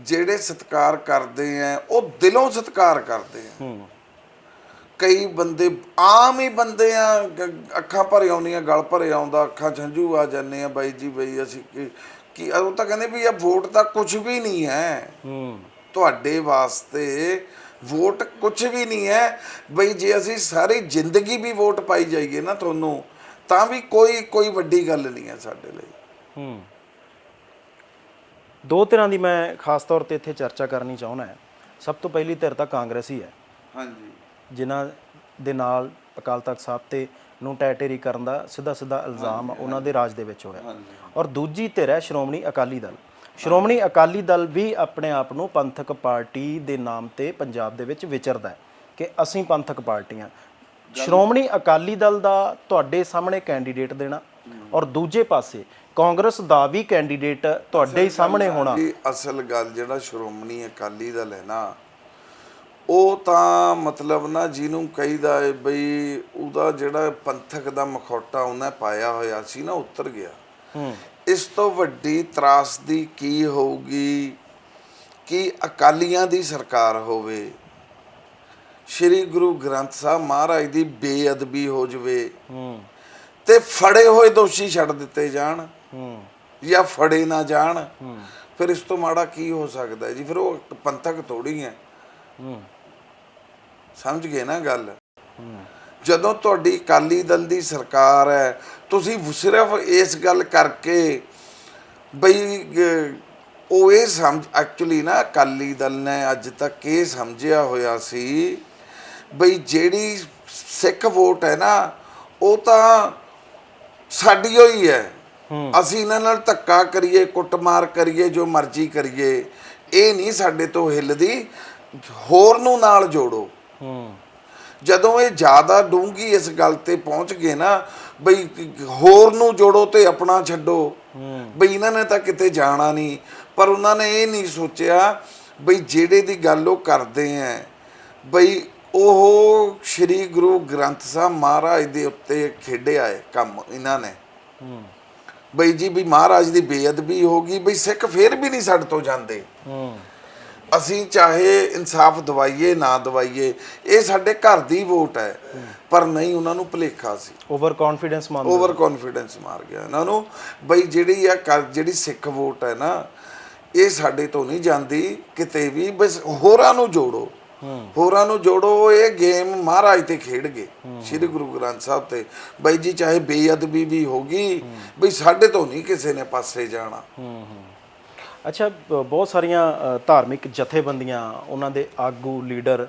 ਜਿਹੜੇ ਸਤਕਾਰ ਕਰਦੇ ਆ ਉਹ ਦਿਲੋਂ ਸਤਕਾਰ ਕਰਦੇ ਆ ਹੂੰ। ਕਈ ਬੰਦੇ ਆਮ ਹੀ ਬੰਦੇ ਆ ਗ- ਅੱਖਾਂ ਭਰੇ ਆਉਂਦੀਆਂ ਗਲ ਭਰੇ ਆਉਂਦਾ ਅੱਖਾਂ 'ਚ ਹੰਝੂ ਆ ਜਾਂਦੇ ਆ ਬਾਈ ਜੀ ਬਈ ਅਸੀਂ ਕੀ ਕੀ ਉਹ ਤਾਂ ਕਹਿੰਦੇ ਵੀ ਇਹ ਵੋਟ ਤਾਂ ਕੁਝ ਵੀ ਨਹੀਂ ਹੈ। ਹੂੰ। ਤੁਹਾਡੇ ਵਾਸਤੇ ਵੋਟ ਕੁਝ ਵੀ ਨਹੀਂ ਹੈ। ਬਈ ਜੇ ਅਸੀਂ ਸਾਰੀ ਜ਼ਿੰਦਗੀ ਵੀ ਵੋਟ ਪਾਈ ਜਾਈਏ ਨਾ ਤੁਹਾਨੂੰ ਤਾਂ ਵੀ ਕੋਈ ਕੋਈ ਵੱਡੀ ਗੱਲ ਨਹੀਂ ਹੈ ਸਾਡੇ ਲਈ। ਹੂੰ। ਦੋ ਤਰ੍ਹਾਂ ਦੀ ਮੈਂ ਖਾਸ ਤੌਰ ਤੇ ਇੱਥੇ ਚਰਚਾ ਕਰਨੀ ਚਾਹੁੰਦਾ ਹਾਂ। ਸਭ ਤੋਂ ਪਹਿਲੀ ਧਿਰ ਤਾਂ ਕਾਂਗਰਸੀ ਹੈ। ਹਾਂਜੀ। ਜਿਨ੍ਹਾਂ ਦੇ ਨਾਲ ਅਕਾਲ ਤਖਤ ਸਾਹਿਬ ਤੇ ਨੂੰ ਟੈਟੇਰੀ ਕਰਨ ਦਾ ਸਿੱਧਾ ਸਿੱਧਾ ਇਲਜ਼ਾਮ ਉਹਨਾਂ ਦੇ ਰਾਜ ਦੇ ਵਿੱਚ ਹੋਇਆ ਔਰ ਦੂਜੀ ਧਿਰ ਹੈ ਸ਼੍ਰੋਮਣੀ ਅਕਾਲੀ ਦਲ। ਸ਼੍ਰੋਮਣੀ ਅਕਾਲੀ ਦਲ ਵੀ ਆਪਣੇ ਆਪ ਨੂੰ ਪੰਥਕ ਪਾਰਟੀ ਦੇ ਨਾਮ ਤੇ ਪੰਜਾਬ ਦੇ ਵਿੱਚ ਵਿਚਰਦਾ ਹੈ ਕਿ ਅਸੀਂ ਪੰਥਕ ਪਾਰਟੀਆਂ ਸ਼੍ਰੋਮਣੀ ਅਕਾਲੀ ਦਲ ਦਾ ਤੁਹਾਡੇ ਸਾਹਮਣੇ ਕੈਂਡੀਡੇਟ ਦੇਣਾ ਔਰ ਦੂਜੇ ਪਾਸੇ ਕਾਂਗਰਸ ਦਾ ਵੀ ਕੈਂਡੀਡੇਟ ਤੁਹਾਡੇ ਹੀ ਸਾਹਮਣੇ ਹੋਣਾ। ਅਸਲ ਗੱਲ ਜਿਹੜਾ ਸ਼੍ਰੋਮਣੀ ਅਕਾਲੀ ਦਲ ਹੈ ਨਾ ਉਹ ਤਾਂ ਮਤਲਬ ਨਾ ਜਿਹਨੂੰ ਕਹੀਦਾ ਹੈ ਬਈ ਉਹਦਾ ਜਿਹੜਾ ਪੰਥਕ ਦਾ ਮਖੌਟਾ ਉਹਨੇ ਪਾਇਆ ਹੋਇਆ ਸੀ ਨਾ ਉਤਰ ਗਿਆ। ਇਸ ਤੋਂ ਵੱਡੀ ਤਰਾਸਦੀ ਕੀ ਹੋਊਗੀ? ਕਿ ਅਕਾਲੀਆਂ ਦੀ ਸਰਕਾਰ ਹੋਵੇ? ਸ੍ਰੀ ਗੁਰੂ ਗ੍ਰੰਥ ਸਾਹਿਬ ਮਹਾਰਾਜ ਦੀ ਬੇਅਦਬੀ ਹੋ ਜਵੇ ਤੇ ਫੜੇ ਹੋਏ ਦੋਸ਼ੀ ਛੱਡ ਦਿੱਤੇ ਜਾਣ ਜਾਂ ਫੜੇ ਨਾ ਜਾਣ। ਫਿਰ ਇਸ ਤੋਂ ਮਾੜਾ ਕੀ ਹੋ ਸਕਦਾ ਜੀ? ਫਿਰ ਉਹ ਪੰਥਕ ਥੋੜੀ ਹੂੰ। ਸਮਝ ਗਏ ਨਾ ਗੱਲ? ਜਦੋਂ ਤੁਹਾਡੀ ਅਕਾਲੀ ਦਲ ਦੀ ਸਰਕਾਰ ਹੈ ਤੁਸੀਂ ਸਿਰਫ ਇਸ ਗੱਲ ਕਰਕੇ ਬਈ ਉਹ ਇਹ ਸਮਝ ਐਕਚੁਅਲੀ ਨਾ ਅਕਾਲੀ ਦਲ ਨੇ ਅੱਜ ਤੱਕ ਇਹ ਸਮਝਿਆ ਹੋਇਆ ਸੀ ਬਈ ਜਿਹੜੀ ਸਿੱਖ ਵੋਟ ਹੈ ਨਾ ਉਹ ਤਾਂ ਸਾਡੀ ਹੋਈ ਹੈ। ਅਸੀਂ ਇਹਨਾਂ ਨਾਲ ਧੱਕਾ ਕਰੀਏ ਕੁੱਟਮਾਰ ਕਰੀਏ ਜੋ ਮਰਜ਼ੀ ਕਰੀਏ ਇਹ ਨਹੀਂ ਸਾਡੇ ਤੋਂ ਹਿੱਲਦੀ। ਹੋਰ ਨੂੰ ਨਾਲ ਜੋੜੋ। ਹੂੰ। ਜਦੋਂ ਇਹ ਜ਼ਿਆਦਾ ਡੂੰਗੀ ਇਸ ਗੱਲ ਤੇ ਪਹੁੰਚ ਗਏ ਨਾ, ਬਈ ਹੋਰ ਨੂੰ ਜੋੜੋ ਤੇ ਆਪਣਾ ਛੱਡੋ। ਬਈ ਇਹਨਾਂ ਨੇ ਤਾਂ ਕਿਤੇ ਜਾਣਾ ਨਹੀਂ। ਪਰ ਉਹਨਾਂ ਨੇ ਇਹ ਨਹੀਂ ਸੋਚਿਆ ਬਈ ਜਿਹੜੇ ਦੀ ਗੱਲ ਉਹ ਕਰਦੇ ਆ ਬਈ ਉਹ ਸ੍ਰੀ ਗੁਰੂ ਗ੍ਰੰਥ ਸਾਹਿਬ ਮਹਾਰਾਜ ਦੇ ਉੱਤੇ ਖੇਡਿਆ ਹੈ ਕੰਮ ਇਹਨਾਂ ਨੇ। ਬਈ ਜੀ ਵੀ ਮਹਾਰਾਜ ਦੀ ਬੇਅਦਬੀ ਹੋ ਗਈ, ਬਈ ਸਿੱਖ ਫੇਰ ਵੀ ਨਹੀਂ ਸਾਡੇ ਤੋਂ ਜਾਂਦੇ। ਹੂੰ। ਅਸੀਂ ਚਾਹੇ ਇਨਸਾਫ ਦਵਾਈਏ ਨਾ ਦਵਾਈਏ ਇਹ ਸਾਡੇ ਘਰ ਦੀ ਵੋਟ ਹੈ। ਪਰ ਨਹੀਂ ਉਹਨਾਂ ਨੂੰ ਭੁਲੇਖਾ ਸੀ। ਓਵਰ ਕੌਨਫੀਡੈਂਸ ਮੰਨ ਓਵਰ ਕੌਨਫੀਡੈਂਸ ਮਾਰ ਗਿਆ ਇਹਨਾਂ ਨੂੰ। ਬਈ ਜਿਹੜੀ ਆ ਜਿਹੜੀ ਸਿੱਖ ਵੋਟ ਹੈ ਨਾ ਇਹ ਸਾਡੇ ਤੋਂ ਨਹੀਂ ਜਾਂਦੀ। ਕਿਤੇ ਵੀ ਬਸ ਹੋਰਾਂ ਨੂੰ ਜੋੜੋ। ਹੋਰਾਂ ਨੂੰ ਜੋੜੋ ਇਹ ਗੇਮ ਮਹਾਰਾਜ ਤੇ ਖੇਡ ਗਏ ਸ੍ਰੀ ਗੁਰੂ ਗ੍ਰੰਥ ਸਾਹਿਬ ਤੇ। ਬਈ ਜੀ ਚਾਹੇ ਬੇਅਦਬੀ ਵੀ ਹੋਗੀ ਬਈ ਸਾਡੇ ਤੋਂ ਨਹੀਂ ਕਿਸੇ ਨੇ ਪਾਸੇ ਜਾਣਾ। ਅੱਛਾ ਬਹੁਤ ਸਾਰੀਆਂ ਧਾਰਮਿਕ ਜਥੇਬੰਦੀਆਂ ਉਹਨਾਂ ਦੇ ਆਗੂ ਲੀਡਰ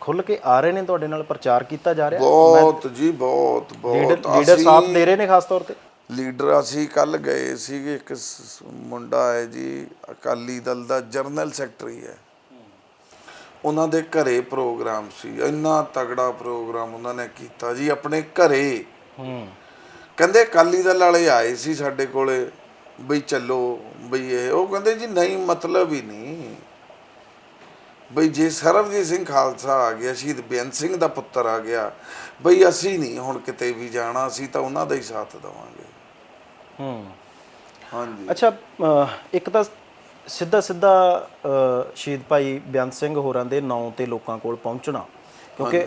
ਖੁੱਲ ਕੇ ਆ ਰਹੇ ਨੇ ਤੁਹਾਡੇ ਨਾਲ ਪ੍ਰਚਾਰ ਕੀਤਾ ਜਾ ਰਿਹਾ? ਬਹੁਤ ਜੀ ਬਹੁਤ ਬਹੁਤ। ਲੀਡਰ ਸਾਥ ਦੇ ਰਹੇ ਨੇ ਖਾਸ ਤੌਰ ਤੇ? ਲੀਡਰ ਅਸੀਂ ਕੱਲ ਗਏ ਇੱਕ ਸ- ਸ- ਮੁੰਡਾ ਹੈ ਜੀ ਅਕਾਲੀ ਦਲ ਦਾ ਜਨਰਲ ਸੈਕਟਰੀ ਹੈ। ਉਹਨਾਂ ਦੇ ਘਰੇ ਪ੍ਰੋਗਰਾਮ ਸੀ ਇੰਨਾ ਤਗੜਾ ਪ੍ਰੋਗਰਾਮ ਉਹਨਾਂ ਨੇ ਕੀਤਾ ਜੀ ਆਪਣੇ ਘਰੇ। ਹੂੰ। ਕਹਿੰਦੇ ਅਕਾਲੀ ਦਲ ਵਾਲੇ ਆਏ ਸੀ ਸਾਡੇ ਕੋਲੇ ਬਈ ਚੱਲੋ ਬਈ ਇਹ ਉਹ ਕਹਿੰਦੇ ਜੀ ਨਹੀਂ ਮਤਲਬ ਹੀ ਨਹੀਂ। ਬਈ ਜੇ ਸਰਬਜੀਤ ਸਿੰਘ ਖਾਲਸਾ ਆ ਗਿਆ ਸ਼ਹੀਦ ਬੇਅੰਤ ਸਿੰਘ ਦਾ ਪੁੱਤਰ ਆ ਗਿਆ ਬਈ ਅਸੀਂ ਨਹੀਂ ਹੁਣ ਕਿਤੇ ਵੀ ਜਾਣਾ ਅਸੀਂ ਤਾਂ ਉਹਨਾਂ ਦਾ ਹੀ ਸਾਥ ਦੇਵਾਂਗੇ। ਹੂੰ। ਹਾਂਜੀ। ਅੱਛਾ ਇੱਕ ਤਾਂ ਸਿੱਧਾ ਸਿੱਧਾ ਸ਼ਹੀਦ ਭਾਈ ਬੇਅੰਤ ਸਿੰਘ ਹੋਰਾਂ ਦੇ ਨਾਂ ਤੇ ਲੋਕਾਂ ਕੋਲ ਪਹੁੰਚਣਾ ਕਿਉਂਕਿ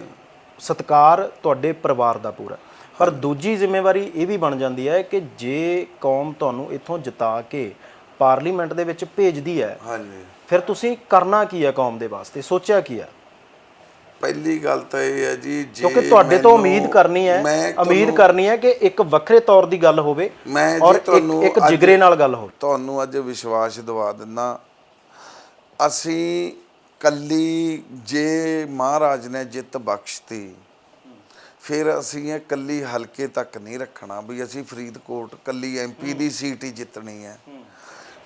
ਸਤਕਾਰ ਤੁਹਾਡੇ ਪਰਿਵਾਰ ਦਾ ਪੂਰਾ ਪਰ ਦੂਜੀ ਜ਼ਿੰਮੇਵਾਰੀ ਇਹ ਵੀ ਬਣ ਜਾਂਦੀ ਹੈ ਕਿ ਜੇ ਕੌਮ ਤੁਹਾਨੂੰ ਇੱਥੋਂ ਜਿਤਾ ਕੇ ਪਾਰਲੀਮੈਂਟ ਦੇ ਵਿੱਚ ਭੇਜਦੀ ਹੈ ਹਾਂਜੀ। ਫਿਰ ਤੁਸੀਂ ਕਰਨਾ ਕੀ ਹੈ ਕੌਮ ਦੇ ਵਾਸਤੇ? ਸੋਚਿਆ ਕੀ ਹੈ? ਪਹਿਲੀ ਗੱਲ ਤਾਂ ਇਹ ਹੈ ਜੀ ਜੇ ਕਿਉਂਕਿ ਤੁਹਾਡੇ ਤੋਂ ਉਮੀਦ ਕਰਨੀ ਹੈ ਉਮੀਦ ਕਰਨੀ ਹੈ ਕਿ ਇੱਕ ਵੱਖਰੇ ਤੌਰ ਦੀ ਗੱਲ ਹੋਵੇ ਮੈਂ ਜੀ ਤੁਹਾਨੂੰ ਇੱਕ ਜਿਗਰੇ ਨਾਲ ਗੱਲ ਹੋਵੇ। ਤੁਹਾਨੂੰ ਅੱਜ ਵਿਸ਼ਵਾਸ ਦਿਵਾ ਦਿੰਦਾ ਅਸੀਂ ਕੱਲੀ ਜੇ ਮਹਾਰਾਜ ਨੇ ਜਿੱਤ ਬਖਸ਼ਤੀ ਫਿਰ ਅਸੀਂ ਇਹ ਕੱਲੀ ਹਲਕੇ ਤੱਕ ਨਹੀਂ ਰੱਖਣਾ ਵੀ ਅਸੀਂ ਫਰੀਦਕੋਟ ਕੱਲੀ ਐਮਪੀ ਦੀ ਸੀਟ ਹੀ ਜਿੱਤਣੀ ਹੈ।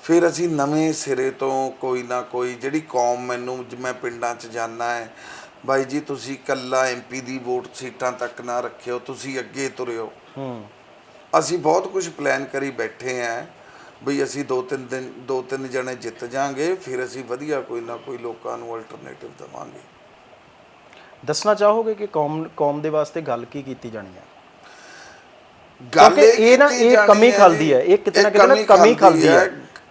ਫਿਰ ਅਸੀਂ ਨਵੇਂ ਸਿਰੇ ਤੋਂ ਕੋਈ ਨਾ ਕੋਈ ਜਿਹੜੀ ਕੌਮ ਮੈਨੂੰ ਮੈਂ ਪਿੰਡਾਂ 'ਚ ਜਾਣਾ ਹੈ ਬਾਈ ਜੀ ਤੁਸੀਂ ਕੱਲਾ ਐਮਪੀ ਦੀ ਵੋਟ ਸੀਟਾਂ ਤੱਕ ਨਾ ਰੱਖਿਓ ਤੁਸੀਂ ਅੱਗੇ ਤੁਰਿਓ। ਅਸੀਂ ਬਹੁਤ ਕੁਝ ਪਲਾਨ ਕਰੀ ਬੈਠੇ ਆਂ ਬਈ ਅਸੀਂ ਦੋ ਤਿੰਨ ਦਿਨ ਦੋ ਤਿੰਨ ਜਣੇ ਜਿੱਤ ਜਾਾਂਗੇ ਫਿਰ ਅਸੀਂ ਵਧੀਆ ਕੋਈ ਨਾ ਕੋਈ ਲੋਕਾਂ ਨੂੰ ਅਲਟਰਨੇਟਿਵ ਦੇਵਾਂਗੇ। ਦੱਸਣਾ ਚਾਹੋਗੇ ਕਿ ਕੌਮ ਕੌਮ ਦੇ ਵਾਸਤੇ ਗੱਲ ਕੀ ਕੀਤੀ ਜਾਣੀ ਹੈ? ਗੱਲ ਇਹ ਨਾ ਇਹ ਕਮੀ ਖਲਦੀ ਹੈ। ਇਹ ਕਿਤੇ ਨਾ ਕਿਤੇ ਨਾ ਕਮੀ ਖਲਦੀ ਹੈ।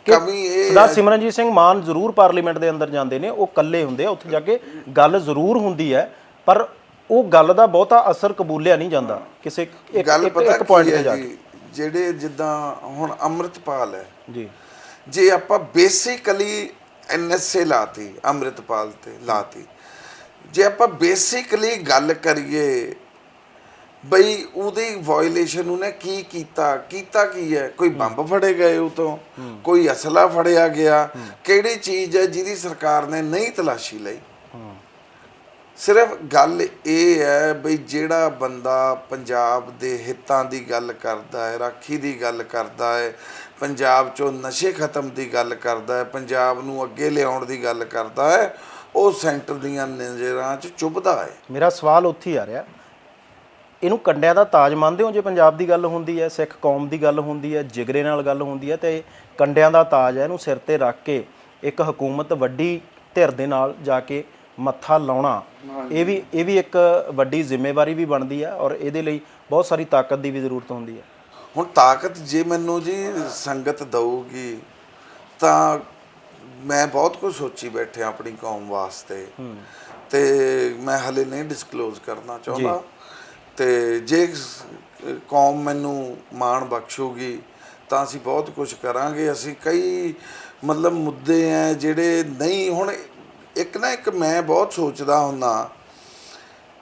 ਕਮੀ ਇਹ ਹੈ ਸਿਮਰਨਜੀਤ ਸਿੰਘ ਮਾਨ ਜ਼ਰੂਰ ਪਾਰਲੀਮੈਂਟ ਦੇ ਅੰਦਰ ਜਾਂਦੇ ਨੇ ਉਹ ਇਕੱਲੇ ਹੁੰਦੇ ਆ ਉੱਥੇ ਜਾ ਕੇ ਗੱਲ ਜ਼ਰੂਰ ਹੁੰਦੀ ਹੈ ਪਰ ਉਹ ਗੱਲ ਦਾ ਬਹੁਤਾ ਅਸਰ ਕਬੂਲਿਆ ਨਹੀਂ ਜਾਂਦਾ। ਕਿਸੇ ਇੱਕ ਇੱਕ ਪੁਆਇੰਟ ਤੇ ਜਾ ਕੇ। ਜਿਹੜੇ ਜਿੱਦਾਂ ਹੁਣ ਅੰਮ੍ਰਿਤਪਾਲ ਹੈ। ਜੀ। ਜੇ ਆਪਾਂ ਬੇਸਿਕਲੀ ਐਨਐਸਏ ਲਾਤੀ ਅੰਮ੍ਰਿਤਪਾਲ ਤੇ ਲਾਤੀ ਜੇ ਆਪਾਂ ਬੇਸਿਕਲੀ ਗੱਲ ਕਰੀਏ ਬਈ ਉਹਦੀ ਵਾਇਲੇਸ਼ਨ ਉਹਨੇ ਕੀ ਕੀਤਾ? ਕੀਤਾ ਕੀ ਹੈ? ਕੋਈ ਬੰਬ ਫੜੇ ਗਏ ਉਹ ਤੋਂ? ਕੋਈ ਅਸਲਾ ਫੜਿਆ ਗਿਆ? ਕਿਹੜੀ ਚੀਜ਼ ਹੈ ਜਿਹਦੀ ਸਰਕਾਰ ਨੇ ਨਹੀਂ ਤਲਾਸ਼ੀ ਲਈ? ਸਿਰਫ ਗੱਲ ਇਹ ਹੈ ਬਈ ਜਿਹੜਾ ਬੰਦਾ ਪੰਜਾਬ ਦੇ ਹਿੱਤਾਂ ਦੀ ਗੱਲ ਕਰਦਾ ਹੈ ਰਾਖੀ ਦੀ ਗੱਲ ਕਰਦਾ ਹੈ ਪੰਜਾਬ ਚੋਂ ਨਸ਼ੇ ਖਤਮ ਦੀ ਗੱਲ ਕਰਦਾ ਹੈ ਪੰਜਾਬ ਨੂੰ ਅੱਗੇ ਲਿਆਉਣ ਦੀ ਗੱਲ ਕਰਦਾ ਹੈ ਉਹ ਸੈਂਟਰ ਦੀਆਂ ਨਜ਼ਰਾਂ 'ਚ ਚੁੱਭਦਾ ਹੈ। ਮੇਰਾ ਸਵਾਲ ਉੱਥੇ ਹੀ ਆ ਰਿਹਾ। ਇਹਨੂੰ ਕੰਡਿਆਂ ਦਾ ਤਾਜ ਮੰਨਦੇ ਹੋ? ਜੇ ਪੰਜਾਬ ਦੀ ਗੱਲ ਹੁੰਦੀ ਹੈ ਸਿੱਖ ਕੌਮ ਦੀ ਗੱਲ ਹੁੰਦੀ ਹੈ ਜਿਗਰੇ ਨਾਲ ਗੱਲ ਹੁੰਦੀ ਹੈ ਤੇ ਕੰਡਿਆਂ ਦਾ ਤਾਜ ਹੈ ਇਹਨੂੰ ਸਿਰ ਤੇ ਰੱਖ ਕੇ ਇੱਕ ਹਕੂਮਤ ਵੱਡੀ ਧਿਰ ਦੇ ਨਾਲ ਜਾ ਕੇ ਮੱਥਾ ਲਾਉਣਾ। ਇਹ ਵੀ ਇਹ ਵੀ ਇੱਕ ਵੱਡੀ ਜ਼ਿੰਮੇਵਾਰੀ ਵੀ ਬਣਦੀ ਹੈ ਔਰ ਇਹਦੇ ਲਈ ਬਹੁਤ ਸਾਰੀ ਤਾਕਤ ਦੀ ਵੀ ਜ਼ਰੂਰਤ ਹੁੰਦੀ ਹੈ। ਹੁਣ ਤਾਕਤ ਜੇ ਮੈਨੂੰ ਜੀ ਸੰਗਤ ਦਊਗੀ ਤਾਂ ਮੈਂ ਬਹੁਤ ਕੁਝ ਸੋਚੀ ਬੈਠਿਆ ਆਪਣੀ ਕੌਮ ਵਾਸਤੇ। ਤੇ ਮੈਂ ਹਲੇ ਨਹੀਂ ਡਿਸਕਲੋਜ਼ ਕਰਨਾ ਚਾਹੁੰਦਾ। ਤੇ ਜੇ ਕੌਮ ਮੈਨੂੰ ਮਾਣ ਬਖਸ਼ੂਗੀ ਤਾਂ ਅਸੀਂ ਬਹੁਤ ਕੁਝ ਕਰਾਂਗੇ। ਅਸੀਂ ਕਈ ਮਤਲਬ ਮੁੱਦੇ ਆ ਜਿਹੜੇ ਨਹੀਂ ਹੁਣ ਇੱਕ ਨਾ ਇੱਕ ਮੈਂ ਬਹੁਤ ਸੋਚਦਾ ਹੁੰਦਾ